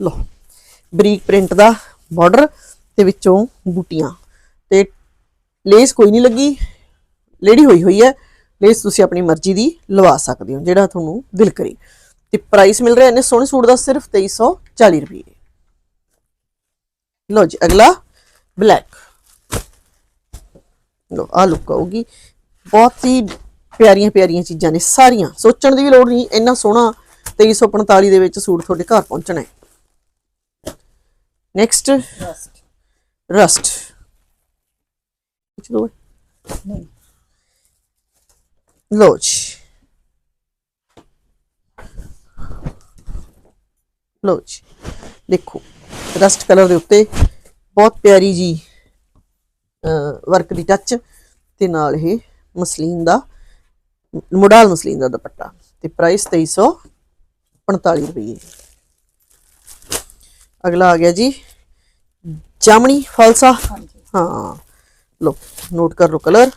ਲੋ ਬਰੀਕ ਪ੍ਰਿੰਟ ਦਾ ਬਾਰਡਰ ਤੇ ਵਿੱਚੋਂ ਬੂਟੀਆਂ। ਤੇ ਲੇਸ ਕੋਈ ਨਹੀਂ ਲੱਗੀ ਲੇਡੀ ਹੋਈ ਹੋਈ ਹੈ। ਲੇਸ ਤੁਸੀਂ ਆਪਣੀ ਮਰਜ਼ੀ ਦੀ ਲਵਾ ਸਕਦੇ ਹੋ ਜਿਹੜਾ ਤੁਹਾਨੂੰ ਦਿਲ ਕਰੇ। ਤੇ ਪ੍ਰਾਈਸ ਮਿਲ ਰਿਹਾ ਇਹਨੇ ਸੋਹਣੇ ਸੂਟ ਦਾ ਸਿਰਫ 2340 ਰੁਪਏ। ਲੋ ਜੀ ਅਗਲਾ ਬਲੈਕ ਲੋ ਆ ਲੁੱਕ ਆਊਗੀ। ਬਹੁਤ ਹੀ ਪਿਆਰੀਆਂ ਪਿਆਰੀਆਂ ਚੀਜ਼ਾਂ ਨੇ ਸਾਰੀਆਂ। ਸੋਚਣ ਦੀ ਵੀ ਲੋੜ ਨਹੀਂ ਇੰਨਾ ਸੋਹਣਾ 2345 ਦੇ ਵਿੱਚ ਸੂਟ ਤੁਹਾਡੇ ਘਰ ਪਹੁੰਚਣਾ ਹੈ। ਨੈਕਸਟ
ਰਸਟ
ਰਸਟ ਕੁਝ ਦੋ
ਨਹੀਂ।
ਲੋ ਜੀ ਲੋ ਜੀ ਦੇਖੋ ਰਸਟ ਕਲਰ ਦੇ ਉੱਤੇ ਬਹੁਤ ਪਿਆਰੀ ਜੀ ਵਰਕ ਦੀ ਟੱਚ ਤੇ ਨਾਲ ਇਹ ਮਸਲੀਨ ਦਾ ਮੋਡਲ ਮਸਲੀਨ ਦਾ ਦੁਪੱਟਾ ਤੇ ਪ੍ਰਾਈਸ 2345 ਰੁਪਏ ਅਗਲਾ ਆ ਗਿਆ ਜੀ ਜਾਮਣੀ ਫਲਸਾ। ਹਾਂ। ਲੋ ਨੋਟ ਕਰ ਲੋ ਕਲਰ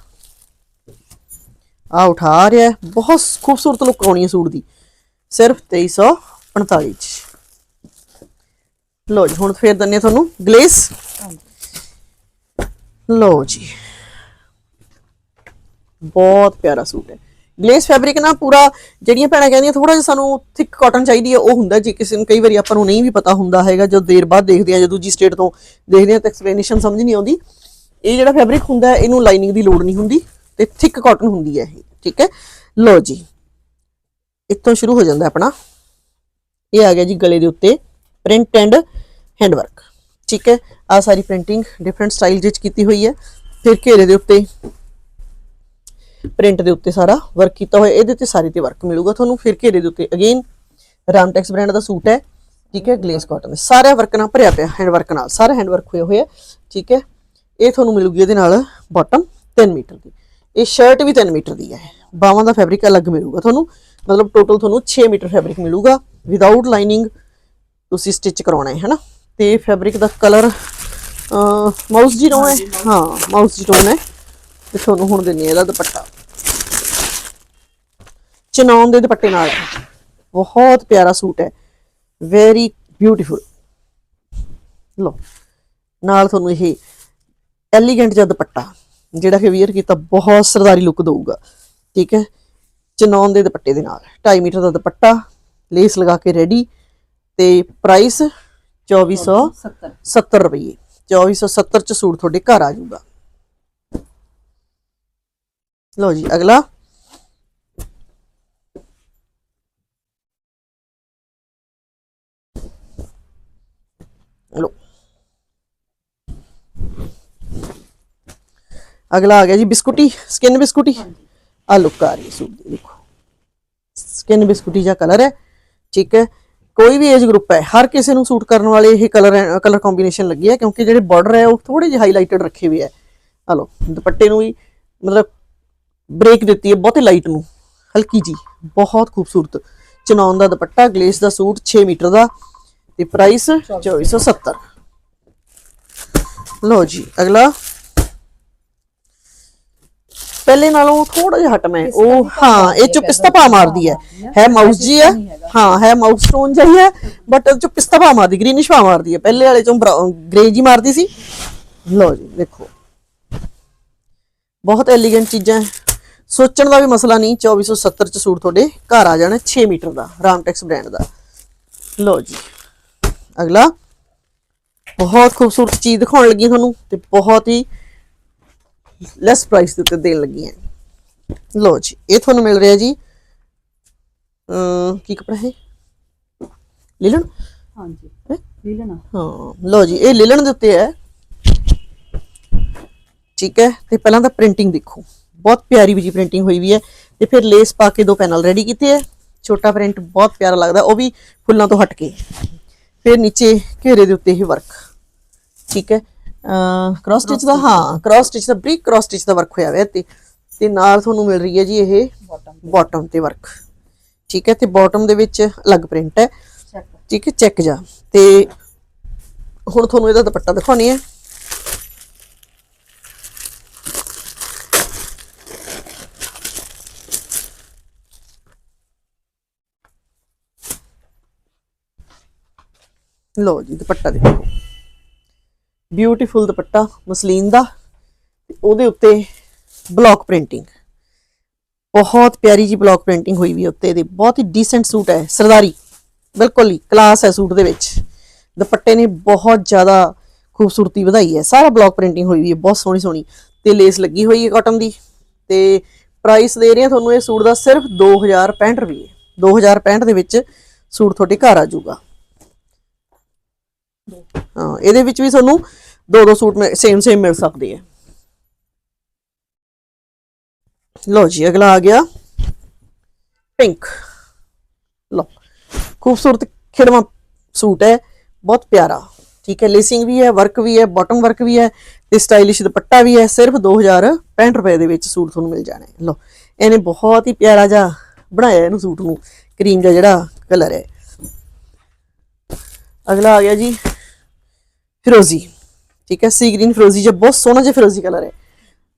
ਆ ਉਠਾ ਰਿਹਾ ਬਹੁਤ ਖੂਬਸੂਰਤ ਲੁੱਕ ਆਉਣੀ ਹੈ ਸੂਟ ਦੀ। ਸਿਰਫ 2345 ਚ। ਲੋ ਜੀ, ਹੁਣ ਫੇਰ ਦੰਨੇ ਤੁਹਾਨੂੰ ਗਲੇਸ।
ਹਾਂਜੀ
ਲੋ ਜੀ। ਬਹੁਤ ਪਿਆਰਾ ਸੂਟ ਹੈ। ਗਲੇਸ ਫੈਬਰਿਕ ਨਾ ਪੂਰਾ ਜਿਹੜੀਆਂ ਭੈਣਾਂ ਕਹਿੰਦੀਆਂ ਥੋੜਾ ਜਿਹਾ ਸਾਨੂੰ ਥਿਕ ਕਾਟਨ ਚਾਹੀਦੀ ਹੈ, ਉਹ ਹੁੰਦਾ ਜੇ ਕਿਸੇ ਨੂੰ ਕਈ ਵਾਰੀ ਆਪਾਂ ਨੂੰ ਨਹੀਂ ਵੀ ਪਤਾ ਹੁੰਦਾ ਹੈਗਾ, ਜਦੋਂ ਦੇਰ ਬਾਅਦ ਦੇਖਦੇ ਆ ਜਾਂ ਦੂਜੀ ਸਟੇਟ ਤੋਂ ਦੇਖਦੇ ਆ ਤਾਂ ਐਕਸਪਲੇਨੇਸ਼ਨ ਸਮਝ ਨਹੀਂ ਆਉਂਦੀ। ਇਹ ਜਿਹੜਾ ਫੈਬਰਿਕ ਹੁੰਦਾ ਇਹਨੂੰ ਲਾਈਨਿੰਗ ਦੀ ਲੋੜ ਨਹੀਂ ਹੁੰਦੀ। ਤੇ ਥਿਕ ਕਾਟਨ ਹੁੰਦੀ ਹੈ ਇਹ, ਠੀਕ ਹੈ? ਲੋ ਜੀ, ਇੱਥੋਂ ਸ਼ੁਰੂ ਹੋ ਜਾਂਦਾ ਆਪਣਾ। ਇਹ ਆ ਗਿਆ ਜੀ ਗਲੇ ਦੇ ਉੱਤੇ ਪ੍ਰਿੰਟ ਐਂਡ ਹੈਂਡ ਵਰਕ ਠੀਕ ਹੈ? ਆ ਸਾਰੀ ਪ੍ਰਿੰਟਿੰਗ ਡਿਫਰੈਂਟ ਸਟਾਈਲ ਵਿੱਚ ਕੀਤੀ ਹੋਈ ਹੈ। ਫਿਰ ਘੇਰੇ ਦੇ ਉੱਤੇ ਪ੍ਰਿੰਟ ਦੇ ਉੱਤੇ ਸਾਰਾ ਵਰਕ ਕੀਤਾ ਹੋਇਆ। ਇਹਦੇ ਤੇ ਸਾਰੇ ਤੇ ਵਰਕ ਮਿਲੂਗਾ ਤੁਹਾਨੂੰ। ਫਿਰ ਘੇਰੇ ਦੇ ਉੱਤੇ ਅਗੇਨ ਰਾਮਟੈਕਸ ਬ੍ਰਾਂਡ ਦਾ ਸੂਟ ਹੈ, ਠੀਕ ਹੈ? ਗਲੇਸ ਕਾਟਨ ਦੇ ਸਾਰਾ ਵਰਕ ਨਾਲ ਭਰਿਆ ਪਿਆ ਹੈਂਡ ਵਰਕ ਨਾਲ। ਸਾਰਾ ਹੈਂਡ ਵਰਕ ਹੋਇਆ ਹੋਇਆ, ਠੀਕ ਹੈ? ਇਹ ਤੁਹਾਨੂੰ ਮਿਲੂਗੀ ਇਹਦੇ ਨਾਲ ਬਾਟਮ 3 ਮੀਟਰ ਦੀ। ਇਹ ਸ਼ਰਟ ਵੀ 3 ਮੀਟਰ ਦੀ ਹੈ। ਬਾਹਾਂ ਦਾ ਫੈਬਰਿਕ ਅਲੱਗ ਮਿਲੂਗਾ ਤੁਹਾਨੂੰ। ਮਤਲਬ ਟੋਟਲ ਤੁਹਾਨੂੰ 6 ਮੀਟਰ ਫੈਬਰਿਕ ਮਿਲੂਗਾ। ਵਿਦਆਊਟ ਲਾਈਨਿੰਗ ਤੁਸੀਂ ਸਟਿਚ ਕਰਾਉਣਾ ਹੈ ਹਨਾ? ਤੇ ਫੈਬਰਿਕ ਦਾ ਕਲਰ ਮਾਊਸ ਜੀ ਟੋਨ ਹੈ? ਹਾਂ ਮਾਊਸ ਜੀ ਟੋਨ ਹੈ। ਤੇ ਤੁਹਾਨੂੰ ਹੁਣ ਦਿੰਨੇ ਇਹਦਾ ਦੁਪੱਟਾ। ਚਨੌਨ ਦੇ ਦੁਪੱਟੇ ਨਾਲ। ਬਹੁਤ ਪਿਆਰਾ ਸੂਟ ਹੈ। ਵੈਰੀ ਬਿਊਟੀਫੁਲ ਲੋ ਨਾਲ ਤੁਹਾਨੂੰ ਇਹ ਐਲੀਗੈਂਟ ਜਿਹਾ ਦੁਪੱਟਾ। ਜਿਹੜਾ ਕਿ ਵੀਅਰ ਕੀਤਾ ਬਹੁਤ ਸਰਦਾਰੀ ਲੁੱਕ ਦਊਗਾ ਠੀਕ ਹੈ? ਚਨੌਨ ਦੇ ਦੁਪੱਟੇ ਦੇ ਨਾਲ 2.5 ਮੀਟਰ ਦਾ ਦੁਪੱਟਾ ਲੇਸ ਲਗਾ ਕੇ ਰੈਡੀ ਤੇ ਪ੍ਰਾਈਸ 2470
70
ਰੁਪਏ 2470 ਚ ਸੂਟ ਤੁਹਾਡੇ ਘਰ ਆ ਜਾਊਗਾ। ਲਓ ਜੀ ਅਗਲਾ ਲਓ ਅਗਲਾ ਆ ਗਿਆ ਜੀ ਬਿਸਕੁਟੀ ਸਕਿਨ ਬਿਸਕੁਟੀ ਆ ਲੁੱਕ ਆ ਰਹੀ ਹੈ ਸੂਟ ਦੀ ਦੇਖੋ ਸਕਿਨ ਬਿਸਕੁਟੀ ਜਿਹਾ ਕਲਰ ਹੈ ਠੀਕ ਹੈ ਕੋਈ ਵੀ ਏਜ ਗਰੁੱਪ ਹੈ ਹਰ ਕਿਸੇ ਨੂੰ ਸੂਟ ਕਰਨ ਵਾਲੇ ਇਹ ਕਲਰ ਕਲਰ ਕੰਬੀਨੇਸ਼ਨ ਲੱਗੀ ਹੈ ਕਿਉਂਕਿ ਜਿਹੜੇ ਬਾਰਡਰ ਹੈ ਉਹ ਥੋੜੇ ਜਿਹੇ ਹਾਈਲਾਈਟਡ ਰੱਖੇ ਹੋਏ ਹੈ ਆ ਲਓ ਦੁਪੱਟੇ ਨੂੰ ਵੀ ਮਤਲਬ ਬ੍ਰੇਕ ਦਿੱਤੀ ਹੈ ਬਹੁਤੇ ਲਾਈਟ ਨੂੰ ਹਲਕੀ ਜੀ ਬਹੁਤ ਖੂਬਸੂਰਤ ਚਨੌਨ ਦਾ ਦੁਪੱਟਾ ਗਲੇਸ ਦਾ ਸੂਟ 6 ਮੀਟਰ ਦਾ ਤੇ ਪ੍ਰਾਈਸ 2470 ਲਓ ਜੀ ਅਗਲਾ ਪਹਿਲੇ ਨਾਲੋਂ ਥੋੜਾ ਜਿਹਾ ਹਟਮ ਹੈ ਉਹ ਹਾਂ ਇਹ ਚ ਪਿਸਤਾ ਪਾ ਮਾਰਦੀ ਹੈ ਹੈ। ਮਾਊਸ ਜੀ ਹੈ ਹਾਂ ਹੈ ਮਾਊਸ ਸਟੋਨ ਜਿਹੀ ਹੈ ਬਟ ਚ ਪਿਸਤਾ ਪਾ ਮਾਰਦੀ ਗ੍ਰੀਨਿਸ਼ ਪਾ ਮਾਰਦੀ ਹੈ। ਪਹਿਲੇ ਵਾਲੇ ਚੋਂ ਗ੍ਰੇ ਜੀ ਮਾਰਦੀ ਸੀ। ਲਓ ਜੀ ਦੇਖੋ ਬਹੁਤ ਐਲੀਗੈਂਟ ਚੀਜ਼ਾਂ ਹੈ। ਸੋਚਣ ਦਾ ਵੀ ਮਸਲਾ ਨਹੀਂ 2470 ਚ ਸੂਟ ਤੁਹਾਡੇ ਘਰ ਆ ਜਾਣਾ 6 ਮੀਟਰ ਦਾ ਰਾਮਟੈਕਸ ਬ੍ਰਾਂਡ ਦਾ। ਲਓ ਜੀ। ਅਗਲਾ। ਬਹੁਤ ਖੂਬਸੂਰਤ ਚੀਜ਼ ਦਿਖਾਉਣ ਲੱਗੀ ਤੁਹਾਨੂੰ ਤੇ ਬਹੁਤ ਹੀ ਲੈਸ ਪ੍ਰਾਈਸ ਦੇ ਉੱਤੇ ਦੇਣ ਲੱਗੀ ਹੈ ਲਓ ਜੀ ਇਹ ਤੁਹਾਨੂੰ ਮਿਲ ਰਿਹਾ ਜੀ। ਕੀ ਕਪੜਾ ਹੈ? ਲਿਲਨ
ਹਾਂਜੀ।
ਹੈਂ?
ਲੈ ਲੈਣਾ
ਹਾਂ ਲਓ ਜੀ ਇਹ ਲਿਲਨ ਦੇ ਉੱਤੇ ਹੈ। ਠੀਕ ਹੈ ਤੇ ਪਹਿਲਾਂ ਤਾਂ ਪ੍ਰਿੰਟਿੰਗ ਦੇਖੋ। ਬਹੁਤ ਪਿਆਰੀ ਵੀ ਜੀ ਪ੍ਰਿੰਟਿੰਗ ਹੋਈ ਵੀ ਹੈ। ਤੇ ਫਿਰ ਲੇਸ ਪਾ ਕੇ ਦੋ ਪੈਨਲ ਰੈਡੀ ਕੀਤੇ ਹੈ। ਛੋਟਾ ਪ੍ਰਿੰਟ ਬਹੁਤ ਪਿਆਰਾ ਲੱਗਦਾ ਉਹ ਵੀ ਫੁੱਲਾਂ ਤੋਂ ਹਟ ਕੇ। ਫਿਰ ਨੀਚੇ ਘੇਰੇ ਦੇ ਉੱਤੇ ਇਹ ਵਰਕ ਠੀਕ ਹੈ ਕ੍ਰਾਸ ਸਟਿਚ ਦਾ ਹਾਂ ਕ੍ਰਾਸ ਸਟਿਚ ਦਾ ਬਰੀਕ ਕ੍ਰਾਸ ਸਟਿਚ ਦਾ ਵਰਕ ਹੋਇਆ ਹੋਇਆ ਤੇ ਤੇ ਨਾਲ ਤੁਹਾਨੂੰ ਮਿਲ ਰਹੀ ਹੈ ਜੀ ਇਹ
ਬਾਟਮ
ਤੇ। ਵਰਕ ਠੀਕ ਹੈ ਤੇ ਬਾਟਮ ਦੇ ਵਿੱਚ ਅਲੱਗ ਪ੍ਰਿੰਟ ਹੈ। ਠੀਕ ਹੈ ਚੈੱਕ ਜਾ। ਤੇ ਹੁਣ ਤੁਹਾਨੂੰ ਇਹਦਾ ਦੁਪੱਟਾ ਦਿਖਾਉਣੀ ਹੈ। ਲੋ ਜੀ ਦੁਪੱਟਾ ਦੇਖੋ। ਬਿਊਟੀਫੁਲ ਦੁਪੱਟਾ, ਮਸਲੀਨ ਦਾ, ਤੇ ਉਹਦੇ ਉੱਤੇ ਬਲੌਕ ਪ੍ਰਿੰਟਿੰਗ ਬਹੁਤ ਪਿਆਰੀ ਜੀ ਬਲੌਕ ਪ੍ਰਿੰਟਿੰਗ ਹੋਈ ਵੀ ਉੱਤੇ ਇਹਦੇ ਬਹੁਤ ਹੀ ਡੀਸੈਂਟ ਸੂਟ ਹੈ, ਸਰਦਾਰੀ। ਬਿਲਕੁਲ ਹੀ ਕਲਾਸ ਹੈ ਸੂਟ ਦੇ ਵਿੱਚ। ਦੁਪੱਟੇ ਨੇ ਬਹੁਤ ਜ਼ਿਆਦਾ ਖੂਬਸੂਰਤੀ ਵਧਾਈ ਹੈ। ਸਾਰਾ ਬਲੌਕ ਪ੍ਰਿੰਟਿੰਗ ਹੋਈ ਵੀ ਹੈ, ਬਹੁਤ ਸੋਹਣੀ ਸੋਹਣੀ। ਤੇ ਲੇਸ ਲੱਗੀ ਹੋਈ ਹੈ ਕਾਟਨ ਦੀ। ਤੇ ਪ੍ਰਾਈਸ ਦੇ ਰਹੇ ਹਾਂ ਤੁਹਾਨੂੰ ਇਹ ਸੂਟ ਦਾ ਸਿਰਫ 2065 ਰੁਪਏ। 2065 ਦੇ ਵਿੱਚ ਸੂਟ ਤੁਹਾਡੇ ਘਰ ਆ ਜਾਊਗਾ। ਹਾਂ, ਇਹਦੇ ਵਿੱਚ ਵੀ ਤੁਹਾਨੂੰ ਦੋ ਦੋ ਸੂਟ ਸੇਮ ਸੇਮ ਮਿਲ ਸਕਦੇ ਆ। ਲਓ ਜੀ, ਅਗਲਾ ਆ ਗਿਆ। ਪਿੰਕ ਲਓ, ਖੂਬਸੂਰਤ ਖਿੜਵਾ ਸੂਟ ਹੈ, ਬਹੁਤ ਪਿਆਰਾ। ਠੀਕ ਹੈ ਲੇਸਿੰਗ ਵੀ ਹੈ ਵਰਕ ਵੀ ਹੈ ਬਾਟਮ ਵਰਕ ਵੀ ਹੈ ਤੇ ਸਟਾਈਲਿਸ਼ ਦੁਪੱਟਾ ਵੀ ਹੈ, ਸਿਰਫ 2065 ਰੁਪਏ ਦੇ ਵਿੱਚ ਸੂਟ ਤੁਹਾਨੂੰ ਮਿਲ ਜਾਣਾ। ਹੈ ਲਓ, ਇਹਨੇ ਬਹੁਤ ਹੀ ਪਿਆਰਾ ਜਿਹਾ ਬਣਾਇਆ ਇਹਨੂੰ ਸੂਟ ਨੂੰ, ਕਰੀਮ ਦਾ ਜਿਹੜਾ ਕਲਰ ਹੈ। ਅਗਲਾ ਆ ਗਿਆ ਜੀ। ਫਿਰੋਜ਼ੀ ਠੀਕ ਹੈ ਸੀ ਗ੍ਰੀਨ ਫਿਰੋਜ਼ੀ ਜਿਹਾ ਬਹੁਤ ਸੋਹਣਾ ਜਿਹਾ ਫਿਰੋਜ਼ੀ ਕਲਰ ਹੈ।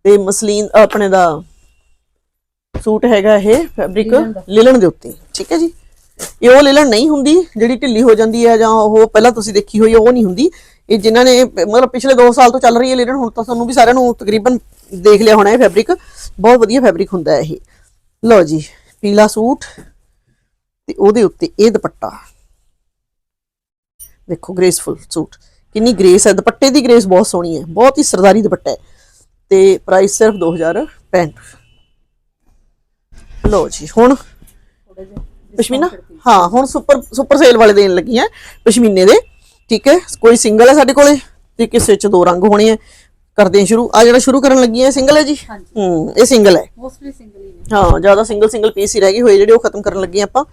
ਤੇ ਮਸਲੀਨ ਆਪਣੇ ਦਾ ਸੂਟ ਹੈਗਾ ਇਹ ਫੈਬਰਿਕ
ਲਿਨਨ ਦਾ।
ਲਿਲਨ ਦੇ ਉੱਤੇ ਠੀਕ ਹੈ ਜੀ। ਇਹ ਉਹ ਲਿਲਨ ਨਹੀਂ ਹੁੰਦੀ ਜਿਹੜੀ ਢਿੱਲੀ ਹੋ ਜਾਂਦੀ ਹੈ ਜਾਂ ਉਹ ਪਹਿਲਾਂ ਤੁਸੀਂ ਦੇਖੀ ਹੋਈ ਉਹ ਨਹੀਂ ਹੁੰਦੀ। ਇਹ ਜਿਨ੍ਹਾਂ ਨੇ ਮਤਲਬ ਪਿਛਲੇ 2 ਸਾਲ ਤੋਂ ਚੱਲ ਰਹੀ ਹੈ ਲਿਲਨ ਹੁਣ ਤਾਂ ਤੁਹਾਨੂੰ ਵੀ ਸਾਰਿਆਂ ਨੂੰ ਤਕਰੀਬਨ ਦੇਖ ਲਿਆ ਹੋਣਾ ਇਹ ਫੈਬਰਿਕ ਬਹੁਤ ਵਧੀਆ ਫੈਬਰਿਕ ਹੁੰਦਾ ਹੈ ਇਹ। ਲਓ ਜੀ ਪੀਲਾ ਸੂਟ ਤੇ ਉਹਦੇ ਉੱਤੇ ਇਹ ਦੁਪੱਟਾ। ਦੇਖੋ ਗ੍ਰੇਸਫੁਲ ਸੂਟ। ਕਿੰਨੀ ਗ੍ਰੇਸ ਹੈ ਦੁਪੱਟੇ ਦੀ ਗ੍ਰੇਸ ਬਹੁਤ ਸੋਹਣੀ ਹੈ ਬਹੁਤ ਹੀ ਸਰਦਾਰੀ ਦੁਪੱਟਾ ਹੈ। ਤੇ ਪ੍ਰਾਈਸ ਸਿਰਫ 2065 ਲਓ ਜੀ ਹੁਣ ਪਸ਼ਮੀਨਾ? ਹਾਂ ਹੁਣ ਸੁਪਰ ਸੁਪਰ ਸੇਲ ਵਾਲੇ ਦੇਣ ਲੱਗੀ ਆ ਪਸ਼ਮੀਨੇ ਦੇ। ਠੀਕ ਹੈ ਕੋਈ ਸਿੰਗਲ ਹੈ ਸਾਡੇ ਕੋਲੇ ਤੇ ਕਿਸੇ ਚ ਦੋ ਰੰਗ ਹੋਣੇ ਆ ਕਰਦੇ ਹਾਂ ਸ਼ੁਰੂ। ਆ ਜਿਹੜਾ ਸ਼ੁਰੂ ਕਰਨ ਲੱਗੀ ਹੈ ਸਿੰਗਲ ਹੈ ਜੀ। ਹੂੰ ਇਹ ਸਿੰਗਲ ਹੈ।
ਮੋਸਟਲੀ ਸਿੰਗਲ ਹੀ ਨੇ।
ਹਾਂ ਜ਼ਿਆਦਾ ਸਿੰਗਲ ਸਿੰਗਲ ਪੀਸ ਹੀ ਰਹਿ ਗਏ ਹੋਏ ਜਿਹੜੇ ਉਹ ਖਤਮ ਕਰਨ ਲੱਗੇ ਆਪਾਂ।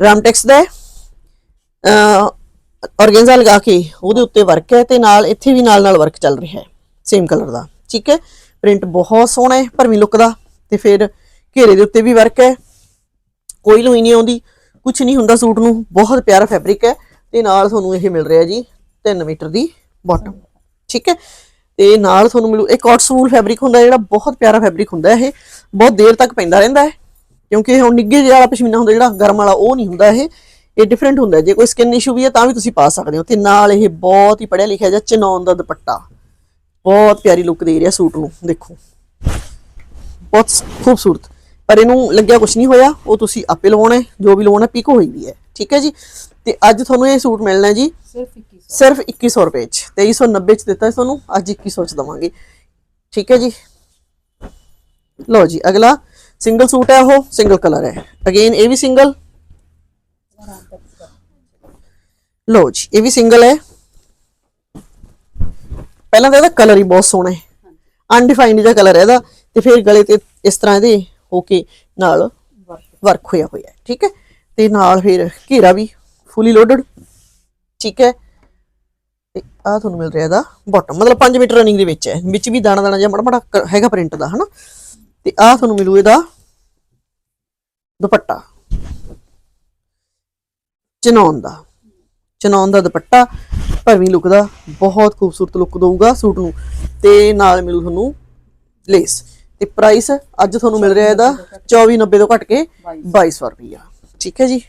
ਰਾਮਟੈਕਸ ਦਾ ਔਰਗੈਂਜਾ ਲਗਾ ਕੇ ਉਹਦੇ ਉੱਤੇ ਵਰਕ ਹੈ ਤੇ ਨਾਲ ਇੱਥੇ ਵੀ ਨਾਲ ਨਾਲ ਵਰਕ ਚੱਲ ਰਿਹਾ ਹੈ ਸੇਮ ਕਲਰ ਦਾ, ਠੀਕ ਹੈ? ਪ੍ਰਿੰਟ ਬਹੁਤ ਸੋਹਣਾ ਹੈ, ਭਰਵੀਂ ਲੁੱਕ ਦਾ ਤੇ ਫਿਰ ਘੇਰੇ ਦੇ ਉੱਤੇ ਵੀ ਵਰਕ ਹੈ। ਕੋਈ ਲੋਈ ਨਹੀਂ ਆਉਂਦੀ ਕੁਝ ਨਹੀਂ ਹੁੰਦਾ ਸੂਟ ਨੂੰ, ਬਹੁਤ ਪਿਆਰਾ ਫੈਬਰਿਕ ਹੈ ਤੇ ਨਾਲ ਤੁਹਾਨੂੰ ਇਹ ਮਿਲ ਰਿਹਾ ਜੀ 3 ਮੀਟਰ ਦੀ ਬਾਟਮ ਠੀਕ ਹੈ? ਤੇ ਨਾਲ ਤੁਹਾਨੂੰ ਮਿਲੂ, ਇੱਕ ਕਾਟਸ ਫੈਬਰਿਕ ਹੁੰਦਾ ਜਿਹੜਾ ਬਹੁਤ ਪਿਆਰਾ ਫੈਬਰਿਕ ਹੁੰਦਾ ਇਹ, ਬਹੁਤ ਦੇਰ ਤੱਕ ਪੈਂਦਾ ਰਹਿੰਦਾ ਹੈ, ਕਿਉਂਕਿ ਹੁਣ ਨਿੱਗੇ ਜਿਹਾ ਵਾਲਾ ਪਸ਼ਮੀਨਾ ਹੁੰਦਾ ਜਿਹੜਾ ਗਰਮ ਵਾਲਾ ਉਹ ਨਹੀਂ ਹੁੰਦਾ ਇਹ। ਇਹ ਡਿਫਰੈਂਟ ਹੁੰਦਾ। ਜੇ ਕੋਈ ਸਕਿਨ ਇਸ਼ੂ ਵੀ ਹੈ ਤਾਂ ਵੀ ਤੁਸੀਂ ਪਾ ਸਕਦੇ ਹੋ। ਤੇ ਨਾਲ ਇਹ ਬਹੁਤ ਹੀ ਪੜਿਆ ਲਿਖਿਆ ਜਿਹਾ ਚਨੌਨ ਦਾ ਦੁਪੱਟਾ। ਬਹੁਤ ਪਿਆਰੀ ਲੁੱਕ ਦੇ ਰਿਹਾ ਸੂਟ ਨੂੰ ਦੇਖੋ। ਬਹੁਤ ਖੂਬਸੂਰਤ। ਪਰ ਇਹਨੂੰ ਲੱਗਿਆ ਕੁਝ ਨਹੀਂ ਹੋਇਆ। ਉਹ ਤੁਸੀਂ ਆਪੇ ਲਵਾਉਣਾ ਹੈ। ਜੋ ਵੀ ਲਵਾਉਣਾ ਪਿਕੋ ਹੋਈ ਵੀ ਹੈ। ਠੀਕ ਹੈ ਜੀ? ਤੇ ਅੱਜ ਤੁਹਾਨੂੰ ਇਹ ਸੂਟ ਮਿਲਣਾ ਜੀ।
ਸਿਰਫ 2100
ਸਿਰਫ 2100 ਰੁਪਏ ਚ। 2390 ਚ ਦਿੱਤਾ ਸੀ ਤੁਹਾਨੂੰ। ਅੱਜ 2100 ਚ ਦਵਾਂਗੇ। ਠੀਕ ਹੈ ਜੀ? ਲਓ ਜੀ ਅਗਲਾ। ਸਿੰਗਲ ਸੂਟ ਹੈ ਉਹ। ਸਿੰਗਲ ਕਲਰ ਹੈ। ਅਗੇਨ ਇਹ ਵੀ ਸਿੰਗਲ
ਆਰਾਮ ਤੱਕ ਕਰ
ਲਓ ਜੀ, ਇਹ ਵੀ ਸਿੰਗਲ ਹੈ। ਪਹਿਲਾਂ ਤਾਂ ਇਹਦਾ ਕਲਰ ਹੀ ਬਹੁਤ ਸੋਹਣਾ ਹੈ। ਅਨਡਿਫਾਈਨਡ ਜਿਹਾ ਕਲਰ ਹੈ ਇਹਦਾ ਤੇ ਫਿਰ ਗਲੇ ਤੇ ਇਸ ਤਰ੍ਹਾਂ ਇਹਦੇ ਹੋ ਕੇ ਨਾਲ
ਵਰਕ
ਹੋਇਆ ਹੋਇਆ ਠੀਕ ਹੈ? ਤੇ ਨਾਲ ਫਿਰ ਘੇਰਾ ਵੀ ਫੁੱਲੀ ਲੋਡਡ ਠੀਕ ਹੈ? ਤੇ ਆ ਤੁਹਾਨੂੰ ਮਿਲ ਰਿਹਾ ਇਹਦਾ ਬਾਟਮ ਮਤਲਬ 5 ਮੀਟਰ ਰਨਿੰਗ ਦੇ ਵਿੱਚ ਹੈ। ਵਿੱਚ ਵੀ ਦਾਣਾ ਦਾਣਾ ਜਿਹਾ ਮੜਾ ਮੜਾ ਹੈਗਾ ਪ੍ਰਿੰਟ ਦਾ, ਹਨਾ? ਤੇ ਆ ਤੁਹਾਨੂੰ ਮਿਲੂ ਇਹਦਾ ਦੁਪੱਟਾ। ਚਨੌਨ ਦਾ। ਚਨੌਨ ਦਾ ਦੁਪੱਟਾ ਭਰਵੀਂ ਲੁੱਕ ਦਾ ਬਹੁਤ ਖੂਬਸੂਰਤ ਲੁੱਕ ਦਊਗਾ ਸੂਟ ਨੂੰ। ਤੇ ਨਾਲ ਮਿਲੂ ਤੁਹਾਨੂੰ ਲੇਸ ਤੇ ਪ੍ਰਾਈਸ ਅੱਜ ਤੁਹਾਨੂੰ ਮਿਲ ਰਿਹਾ ਇਹਦਾ 2490 ਤੋਂ ਘਟ ਕੇ 2200 ਰੁਪਈਆ। ਠੀਕ ਹੈ ਜੀ।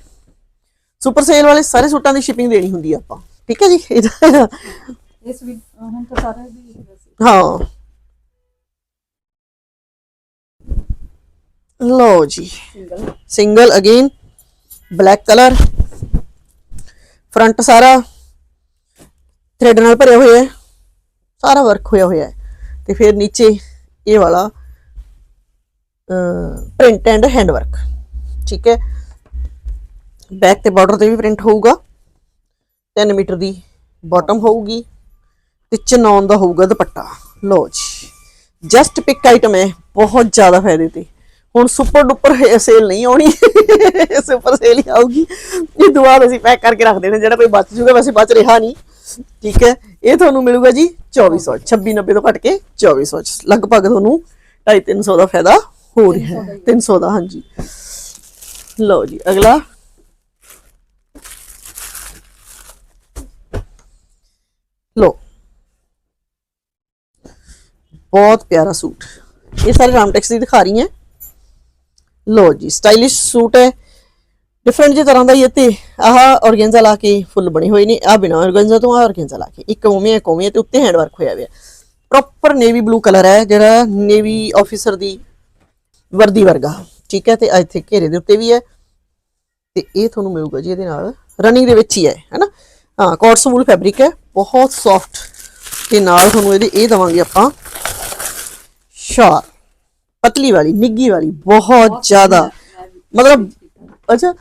ਸੁਪਰ ਸੇਲ ਵਾਲੇ ਸਾਰੇ ਸੂਟਾਂ ਦੀ ਸ਼ਿਪਿੰਗ ਦੇਣੀ ਹੁੰਦੀ ਆ ਆਪਾਂ। ਠੀਕ ਹੈ ਜੀ। ਇਹਦਾ-
ਇਸ ਵੀ ਹੁਣ ਤਾਂ ਸਾਰੇ ਸੀ
ਹਾਂ ਲਓ ਜੀ।
Single
again black colour front ਸਾਰਾ ਥ੍ਰੈਡ ਨਾਲ ਭਰਿਆ ਹੋਇਆ ਹੈ, ਸਾਰਾ ਵਰਕ ਹੋਇਆ ਹੋਇਆ ਹੈ। ਤੇ ਫਿਰ ਨੀਚੇ ਇਹ ਵਾਲਾ ਪ੍ਰਿੰਟ ਐਂਡ ਹੈਂਡ ਵਰਕ ਠੀਕ ਹੈ। ਬੈਕ ਤੇ ਬਾਰਡਰ ਤੇ ਵੀ ਪ੍ਰਿੰਟ ਹੋਊਗਾ 3 ਮੀਟਰ ਦੀ ਬਾਟਮ ਹੋਊਗੀ, ਤੇ ਚਨੌਨ ਦਾ ਹੋਊਗਾ ਦੁਪੱਟਾ। ਲਓ ਜੀ ਜਸਟ ਪਿਕ ਆਈਟਮ ਹੈ, ਬਹੁਤ ਜ਼ਿਆਦਾ ਫਾਇਦੇ ਤੇ। ਹੁਣ ਸੁਪਰ ਡੁਪਰ ਸੇਲ ਨਹੀਂ ਆਉਣੀ। ਸੁਪਰ ਸੇਲ ਹੀ ਆਊਗੀ। ਇਹ ਦੁਆ ਅਸੀਂ ਪੈਕ ਕਰਕੇ ਰੱਖ ਦੇਣਾ ਜਿਹੜਾ ਕੋਈ ਬਚ ਜੂਗਾ ਵੈਸੇ ਬਚ ਰਿਹਾ ਨਹੀਂ। ਠੀਕ ਹੈ? ਇਹ ਤੁਹਾਨੂੰ ਮਿਲੂਗਾ ਜੀ 2400 2690 ਤੋਂ ਘਟ ਕੇ 2400 ਚ ਲਗਭਗ ਤੁਹਾਨੂੰ 250 300 ਦਾ ਫਾਇਦਾ ਹੋ ਰਿਹਾ ਹੈ। 300 ਦਾ ਹਾਂਜੀ। ਲਓ ਜੀ ਅਗਲਾ। ਲਓ। ਬਹੁਤ ਪਿਆਰਾ ਸੂਟ। ਇਹ ਸਾਰੇ ਰਾਮਟੈਕਸ ਦੀ ਦਿਖਾ ਰਹੀ ਹੈ। ਲੋ ਜੀ ਸਟਾਈਲਿਸ਼ ਸੂਟ ਹੈ। ਡਿਫਰੈਂਟ ਜਿਹੀ ਤਰ੍ਹਾਂ ਦਾ ਹੀ ਹੈ ਤੇ ਆਹ ਔਰਗੈਂਜ਼ਾ ਲਾ ਕੇ ਫੁੱਲ ਬਣੇ ਹੋਏ ਨੇ ਆ ਬਿਨਾ ਔਰਗੈਂਜ਼ਾ ਤੋਂ ਆ ਔਰਗੈਂਜ਼ਾ ਲਾ ਕੇ, ਇੱਕ ਉਵੇਂ ਇੱਕ ਉਵੇਂ ਤੇ ਉੱਤੇ ਹੈਂਡ ਵਰਕ ਹੋਇਆ ਹੋਇਆ। ਪ੍ਰੋਪਰ ਨੇਵੀ ਬਲੂ ਕਲਰ ਹੈ, ਜਿਹੜਾ ਨੇਵੀ ਆਫੀਸਰ ਦੀ ਵਰਦੀ ਵਰਗਾ। ਠੀਕ ਹੈ, ਤੇ ਆ ਇੱਥੇ ਘੇਰੇ ਦੇ ਉੱਤੇ ਵੀ ਹੈ। ਤੇ ਇਹ ਤੁਹਾਨੂੰ ਮਿਲੂਗਾ ਜੀ ਇਹਦੇ ਨਾਲ ਰਨਿੰਗ ਦੇ ਵਿੱਚ ਹੀ ਹੈ ਹੈਨਾ ਹਾਂ ਕੋਟਸ ਵੂਲ ਫੈਬਰਿਕ ਹੈ, ਬਹੁਤ ਸੌਫਟ ਤੇ ਨਾਲ ਤੁਹਾਨੂੰ ਇਹਦੇ, ਇਹ ਦਵਾਂਗੇ ਆਪਾਂ ਸ਼ਾਲ ਪਤਲੀ ਵਾਲੀ ਨਿੱਗੀ ਵਾਲੀ ਬਹੁਤ ਜ਼ਿਆਦਾ। ਮਤਲਬ ਅੱਛਾ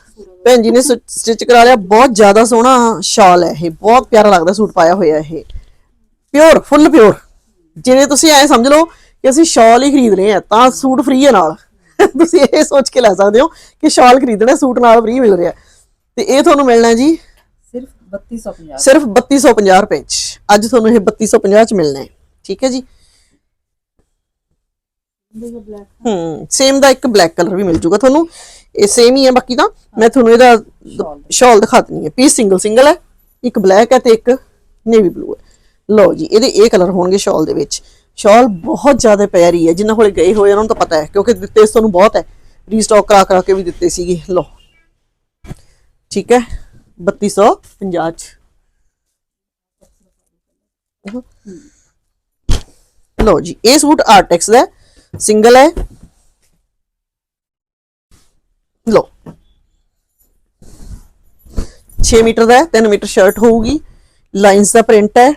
ਭੈਣ ਜੀ ਨੇ ਸਟਿਚ ਕਰਾ ਲਿਆ ਬਹੁਤ ਜ਼ਿਆਦਾ ਸੋਹਣਾ ਸ਼ਾਲ ਹੈ ਇਹ ਬਹੁਤ ਪਿਆਰਾ ਲੱਗਦਾ ਸੂਟ ਪਾਇਆ ਹੋਇਆ ਇਹ। ਪਿਓਰ ਫੁੱਲ ਪਿਓਰ ਜਿਵੇਂ ਤੁਸੀਂ ਐ ਸਮਝ ਲਓ ਕਿ ਅਸੀਂ ਸ਼ਾਲ ਹੀ ਖਰੀਦ ਰਹੇ ਆ ਤਾਂ ਸੂਟ ਫ੍ਰੀ ਹੈ ਨਾਲ। ਤੁਸੀਂ ਇਹ ਸੋਚ ਕੇ ਲੈ ਸਕਦੇ ਹੋ ਕਿ ਸ਼ਾਲ ਖਰੀਦਣਾ ਸੂਟ ਨਾਲ ਫ੍ਰੀ ਮਿਲ ਰਿਹਾ। ਤੇ ਇਹ ਤੁਹਾਨੂੰ ਮਿਲਣਾ ਜੀ।
ਸਿਰਫ 3250
ਸਿਰਫ 3250 ਰੁਪਏ ਚ। ਅੱਜ ਤੁਹਾਨੂੰ ਇਹ 3250 ਚ ਮਿਲਣਾ ਹੈ। ਠੀਕ ਹੈ ਜੀ? ਹੂੰ ਸੇਮ ਦਾ ਇੱਕ ਬਲੈਕ ਕਲਰ ਵੀ ਮਿਲ ਜੂਗਾ ਤੁਹਾਨੂੰ। ਇਹ ਸੇਮ ਹੀ ਹੈ ਬਾਕੀ ਤਾਂ ਮੈਂ ਤੁਹਾਨੂੰ ਇਹਦਾ ਸ਼ਾਲ ਦਿਖਾ ਦਿੰਨੀ ਹੈ। ਪੀਸ ਸਿੰਗਲ ਸਿੰਗਲ ਹੈ ਇੱਕ ਬਲੈਕ ਹੈ ਤੇ ਇੱਕ ਨੇਵੀ ਬਲੂ ਹੈ। ਲਓ ਜੀ ਇਹਦੇ ਇਹ ਕਲਰ ਹੋਣਗੇ ਸ਼ਾਲ ਦੇ ਵਿੱਚ। ਸ਼ਾਲ ਬਹੁਤ ਜ਼ਿਆਦਾ ਪਿਆਰੀ ਹੈ ਜਿਨ੍ਹਾਂ ਕੋਲੇ ਗਏ ਹੋਏ ਉਹਨਾਂ ਨੂੰ ਤਾਂ ਪਤਾ ਹੈ ਕਿਉਂਕਿ ਦਿੱਤੇ ਤੁਹਾਨੂੰ ਬਹੁਤ ਹੈ। ਰੀਸਟਾਕ ਕਰਾ ਕਰਾ ਕੇ ਵੀ ਦਿੱਤੇ ਸੀਗੇ। ਲਓ ਠੀਕ ਹੈ 3250 ਚ। ਲਓ ਜੀ ਇਹ ਸੂਟ ਆਰਟੈਕਸ ਦਾ ਸਿੰਗਲ ਹੈ। ਲਓ। 6 ਮੀਟਰ ਦਾ ਹੈ 3 ਮੀਟਰ ਸ਼ਰਟ ਹੋਊਗੀ। ਲਾਈਨਸ ਦਾ ਪ੍ਰਿੰਟ ਹੈ।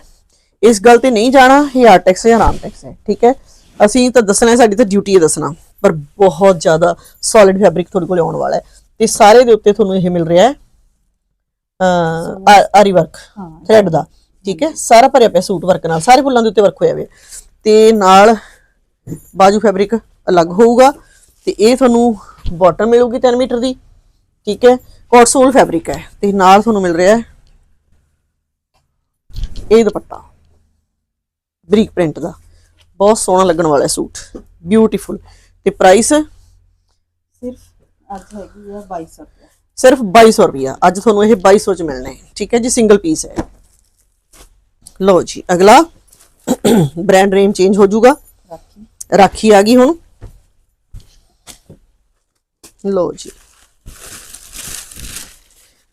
ਇਸ ਗੱਲ ਤੇ ਨਹੀਂ ਜਾਣਾ ਇਹ ਆਰਟੈਕਸ ਜਾਂ ਰਾਮਟੈਕਸ ਹੈ ਠੀਕ ਹੈ? ਅਸੀਂ ਤਾਂ ਦੱਸਣਾ ਹੈ ਸਾਡੀ ਤਾਂ ਡਿਊਟੀ ਹੈ ਦੱਸਣਾ। ਪਰ ਬਹੁਤ ਜ਼ਿਆਦਾ ਸੋਲਿਡ ਫੈਬਰਿਕ ਤੁਹਾਡੇ ਕੋਲ ਆਉਣ ਵਾਲਾ ਹੈ। ਤੇ ਸਾਰੇ ਦੇ ਉੱਤੇ ਤੁਹਾਨੂੰ ਇਹ ਮਿਲ ਰਿਹਾ ਹੈ। ਆਰੀ ਵਰਕ ਥ੍ਰੈਡ ਦਾ ਠੀਕ ਹੈ? ਸਾਰਾ ਭਰਿਆ ਪਿਆ ਸੂਟ ਵਰਕ ਨਾਲ ਸਾਰੇ ਫੁੱਲਾਂ ਦੇ ਉੱਤੇ ਵਰਕ ਹੋਇਆ ਹੋਇਆ ਤੇ ਨਾਲ ਬਾਜੂ ਫੈਬਰਿਕ ਅਲੱਗ ਹੋਊਗਾ ਤੇ ਇਹ ਤੁਹਾਨੂੰ ਬਾਟਮ ਮਿਲੂਗੀ 3 ਮੀਟਰ ਦੀ ਠੀਕ ਹੈ? ਕੋਟ ਸੋਲ ਫੈਬਰਿਕ ਹੈ ਤੇ ਨਾਲ ਤੁਹਾਨੂੰ ਮਿਲ ਰਿਹਾ ਹੈ ਇਹ ਦੁਪੱਟਾ ਬਰੀਕ ਪ੍ਰਿੰਟ ਦਾ। ਬਹੁਤ ਸੋਹਣਾ ਲੱਗਣ ਵਾਲਾ ਸੂਟ ਬਿਊਟੀਫੁਲ ਤੇ ਪ੍ਰਾਈਸ
ਸਿਰਫ ਅੱਜ ਹੈਗੀ ਆ 2200 ਰੁਪਏ
ਸਿਰਫ 2200 ਰੁਪਿਆ ਅੱਜ ਤੁਹਾਨੂੰ ਇਹ 2200 ਚ ਮਿਲਣਾ ਹੈ ਠੀਕ ਹੈ ਜੀ? ਸਿੰਗਲ ਪੀਸ ਹੈ। ਲਓ ਜੀ ਅਗਲਾ। ਬ੍ਰਾਂਡ ਨੇਮ ਚੇਂਜ ਹੋ ਜਾਊਗਾ।
ਰਾਖੀ।
ਰਾਖੀ ਆ ਗਈ ਹੁਣ। ਲਓ ਜੀ।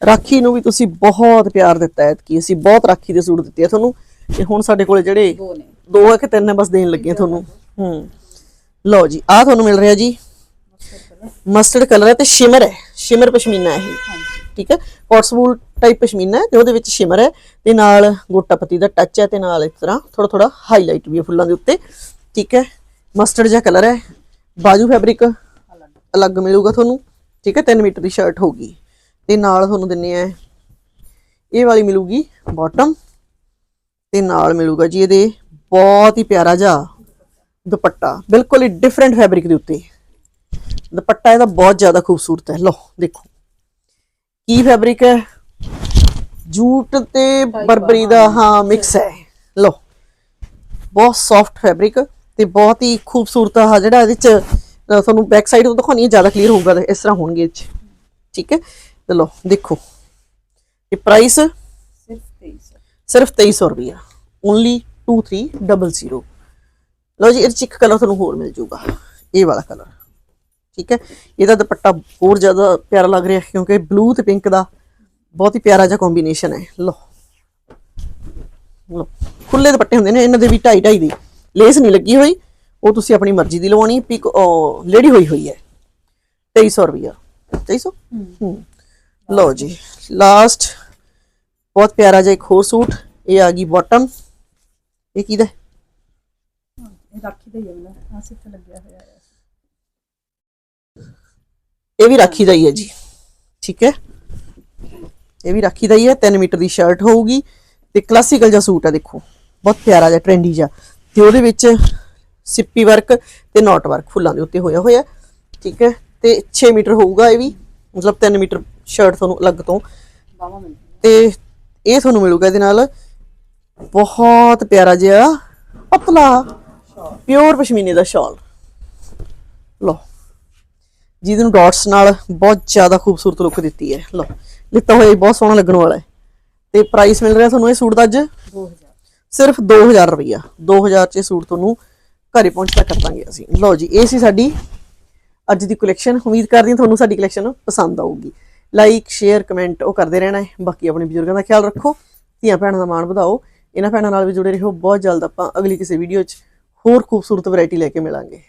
ਰਾਖੀ ਨੂੰ ਵੀ ਤੁਸੀਂ ਬਹੁਤ ਪਿਆਰ ਦਿੱਤਾ ਹੈ ਕਿ ਅਸੀਂ ਬਹੁਤ ਰਾਖੀ ਦੇ ਸੂਟ ਦਿੱਤੇ ਆ ਤੁਹਾਨੂੰ। ਤੇ ਹੁਣ ਸਾਡੇ ਕੋਲੇ ਜਿਹੜੇ
ਦੋ ਨੇ।
ਦੋ ਆ ਕਿ ਤਿੰਨ ਆ ਬਸ ਦੇਣ ਲੱਗੇ ਆ ਤੁਹਾਨੂੰ। ਹੂੰ। ਲਓ ਜੀ ਆ ਤੁਹਾਨੂੰ ਮਿਲ ਰਿਹਾ ਜੀ। ਮਸਟਰਡ ਕਲਰ ਹੈ ਤੇ ਸ਼ਿਮਰ ਹੈ। ਸ਼ਿਮਰ ਪਸ਼ਮੀਨਾ ਹੈ ਇਹ। ਠੀਕ ਹੈ? ਪੋਟਸਵੂਲ ਟਾਈਪ ਪਸ਼ਮੀਨਾ ਹੈ ਤੇ ਉਹਦੇ ਵਿੱਚ ਸ਼ਿਮਰ ਹੈ ਤੇ ਨਾਲ ਗੋਟਾ ਪੱਤੀ ਦਾ ਟੱਚ ਹੈ ਤੇ ਨਾਲ ਇਸ ਤਰ੍ਹਾਂ ਥੋੜਾ ਥੋੜਾ ਹਾਈਲਾਈਟ ਵੀ ਹੈ ਫੁੱਲਾਂ ਦੇ ਉੱਤੇ। ਠੀਕ ਹੈ? ਮਸਟਰਡ ਜਿਹਾ ਕਲਰ ਹੈ ਬਾਜੂ ਫੈਬਰਿਕ
ਅਲੱਗ
ਮਿਲੂਗਾ ਤੁਹਾਨੂੰ ਠੀਕ ਹੈ 3 ਮੀਟਰ ਦੀ ਸ਼ਰਟ ਹੋਊਗੀ। ਤੇ ਨਾਲ ਤੁਹਾਨੂੰ ਦਿੰਨੇ ਆ ਇਹ ਵਾਲੀ ਮਿਲੂਗੀ ਬਾਟਮ ਤੇ ਨਾਲ ਮਿਲੂਗਾ ਜੀ ਇਹਦੇ ਬਹੁਤ ਹੀ ਪਿਆਰਾ ਜਿਹਾ ਦੁਪੱਟਾ ਬਿਲਕੁਲ ਹੀ ਡਿਫਰੈਂਟ ਫੈਬਰਿਕ ਦੇ ਉੱਤੇ। ਦੁਪੱਟਾ ਇਹਦਾ ਬਹੁਤ ਜ਼ਿਆਦਾ ਖੂਬਸੂਰਤ ਹੈ ਲਓ ਦੇਖੋ। ਕੀ ਫੈਬਰਿਕ ਹੈ? ਜੂਟ ਤੇ ਬਰਬਰੀ ਦਾ ਹਾਂ ਮਿਕਸ ਹੈ। ਲਓ ਬਹੁਤ ਸੌਫਟ ਫੈਬਰਿਕ ਤੇ ਬਹੁਤ ਹੀ ਖੂਬਸੂਰਤ ਆ ਜਿਹੜਾ ਇਹਦੇ ਚ ਤੁਹਾਨੂੰ ਬੈਕ ਸਾਈਡ ਤੋਂ ਦਿਖਾਉਣੀ ਹੈ ਜ਼ਿਆਦਾ ਕਲੀਅਰ ਹੋਊਗਾ ਇਸ ਤਰ੍ਹਾਂ ਹੋਣਗੇ ਇਹ ਚ। ਠੀਕ ਹੈ? ਚਲੋ ਦੇਖੋ। ਇਹ ਪ੍ਰਾਈਸ
ਸਿਰਫ 2300
ਸਿਰਫ 2300 ਰੁਪਿਆ ਓਨਲੀ 2300 ਲਓ ਜੀ ਇਹ 'ਚ ਇੱਕ ਕਲਰ ਤੁਹਾਨੂੰ ਹੋਰ ਮਿਲ ਜਾਊਗਾ। ਇਹ ਵਾਲਾ ਕਲਰ ਠੀਕ ਹੈ? ਇਹਦਾ ਦੁਪੱਟਾ ਹੋਰ ਜ਼ਿਆਦਾ ਪਿਆਰਾ ਲੱਗ ਰਿਹਾ ਕਿਉਂਕਿ ਬਲੂ ਤੇ ਪਿੰਕ ਦਾ ਬਹੁਤ ਹੀ ਪਿਆਰਾ ਜਿਹਾ ਕੰਬੀਨੇਸ਼ਨ ਹੈ। ਲਓ। ਲਓ। ਖੁੱਲੇ ਦੁਪੱਟੇ ਹੁੰਦੇ ਨੇ ਇਹਨਾਂ ਦੇ ਵੀ 2.5 2.5 ਦੀ। ਲੇਸ ਨਹੀਂ ਲੱਗੀ ਹੋਈ ਉਹ ਤੁਸੀਂ ਆਪਣੀ ਮਰਜ਼ੀ ਦੀ ਲਵਾਉਣੀ ਪਿਕ ਲੇਡੀ ਹੋਈ ਹੋਈ ਹੈ 2300 ਰੁਪਿਆ 2300 ਹੂੰ। ਲਓ ਜੀ ਲਾਸਟ ਬਹੁਤ ਪਿਆਰਾ ਜਿਹਾ ਇੱਕ ਹੋਰ ਸੂਟ ਇਹ ਆ ਗਈ ਬਾਟਮ ਇਹ ਕਿਹਦਾ ਹੈ?
ਇਹ ਰਾਖੀ ਦਾ ਹੀ ਹੈ ਨਾ ਆ ਸਿੱਥੇ ਲੱਗਿਆ ਹੋਇਆ ਹੈ।
ਇਹ ਵੀ ਰਾਖੀ ਦਾ ਹੀ ਹੈ ਜੀ ਠੀਕ ਹੈ? ਇਹ ਵੀ ਰਾਖੀ ਦਾ ਹੀ ਹੈ 3 ਮੀਟਰ ਦੀ ਸ਼ਰਟ ਹੋਊਗੀ ਤੇ ਕਲਾਸੀਕਲ ਜਿਹਾ ਸੂਟ ਹੈ ਦੇਖੋ ਬਹੁਤ ਪਿਆਰਾ ਜਿਹਾ ਟ੍ਰੈਂਡੀ ਜਿਹਾ। ਤੇ ਉਹਦੇ ਵਿੱਚ ਸਿੱਪੀ ਵਰਕ ਤੇ ਨੋਟ ਵਰਕ ਫੁੱਲਾਂ ਦੇ ਉੱਤੇ ਹੋਇਆ ਹੋਇਆ। ਠੀਕ ਹੈ? ਤੇ 6 ਮੀਟਰ ਹੋਊਗਾ ਇਹ ਵੀ। ਮਤਲਬ 3 ਮੀਟਰ ਸ਼ਰਟ ਤੁਹਾਨੂੰ ਅਲੱਗ ਤੋਂ।
ਬਾਵਾ
ਤੇ ਇਹ ਤੁਹਾਨੂੰ ਮਿਲੂਗਾ ਇਹਦੇ ਨਾਲ ਬਹੁਤ ਪਿਆਰਾ ਜਿਹਾ ਪਤਲਾ ਪਿਓਰ ਪਸ਼ਮੀਨੇ ਦਾ ਸ਼ਾਲ। ਲਓ। ਜਿਹਦੇ ਨੂੰ ਡਾਟਸ ਨਾਲ ਬਹੁਤ ਜ਼ਿਆਦਾ ਖੂਬਸੂਰਤ ਲੁੱਕ ਦਿੱਤੀ ਹੈ। ਲਓ। ਲਿੱਤਾ ਹੋਇਆ ਬਹੁਤ ਸੋਹਣਾ ਲੱਗਣ ਵਾਲਾ ਹੈ। ਤੇ ਪ੍ਰਾਈਸ ਮਿਲ ਰਿਹਾ ਤੁਹਾਨੂੰ ਇਹ ਸੂਟ ਦਾ ਅੱਜ?
2000
ਸਿਰਫ 2000 ਰੁਪਈਆ। 2000 ਚ ਇਹ ਸੂਟ ਤੁਹਾਨੂੰ ਘਰੇ ਪਹੁੰਚਦਾ ਕਰ ਦਾਂਗੇ ਅਸੀਂ। ਲਓ ਜੀ, ਇਹ ਸੀ ਸਾਡੀ ਅੱਜ ਦੀ ਕਲੈਕਸ਼ਨ ਉਮੀਦ ਕਰਦੀ ਹਾਂ ਤੁਹਾਨੂੰ ਸਾਡੀ ਕਲੈਕਸ਼ਨ ਪਸੰਦ ਆਊਗੀ। ਲਾਈਕ ਸ਼ੇਅਰ ਕਮੈਂਟ ਉਹ ਕਰਦੇ ਰਹਿਣਾ ਹੈ। ਬਾਕੀ ਆਪਣੇ ਬਜ਼ੁਰਗਾਂ ਦਾ ਖਿਆਲ ਰੱਖੋ, ਧੀਆਂ ਭੈਣਾਂ ਦਾ ਮਾਣ ਵਧਾਓ। ਇਹਨਾਂ ਭੈਣਾਂ ਨਾਲ ਵੀ ਜੁੜੇ ਰਹੋ। ਬਹੁਤ ਜਲਦ ਆਪਾਂ ਅਗਲੀ ਕਿਸੇ ਵੀਡੀਓ 'ਚ ਹੋਰ ਖੂਬਸੂਰਤ ਵੈਰਾਈਟੀ ਲੈ ਕੇ ਮਿਲਾਂਗੇ।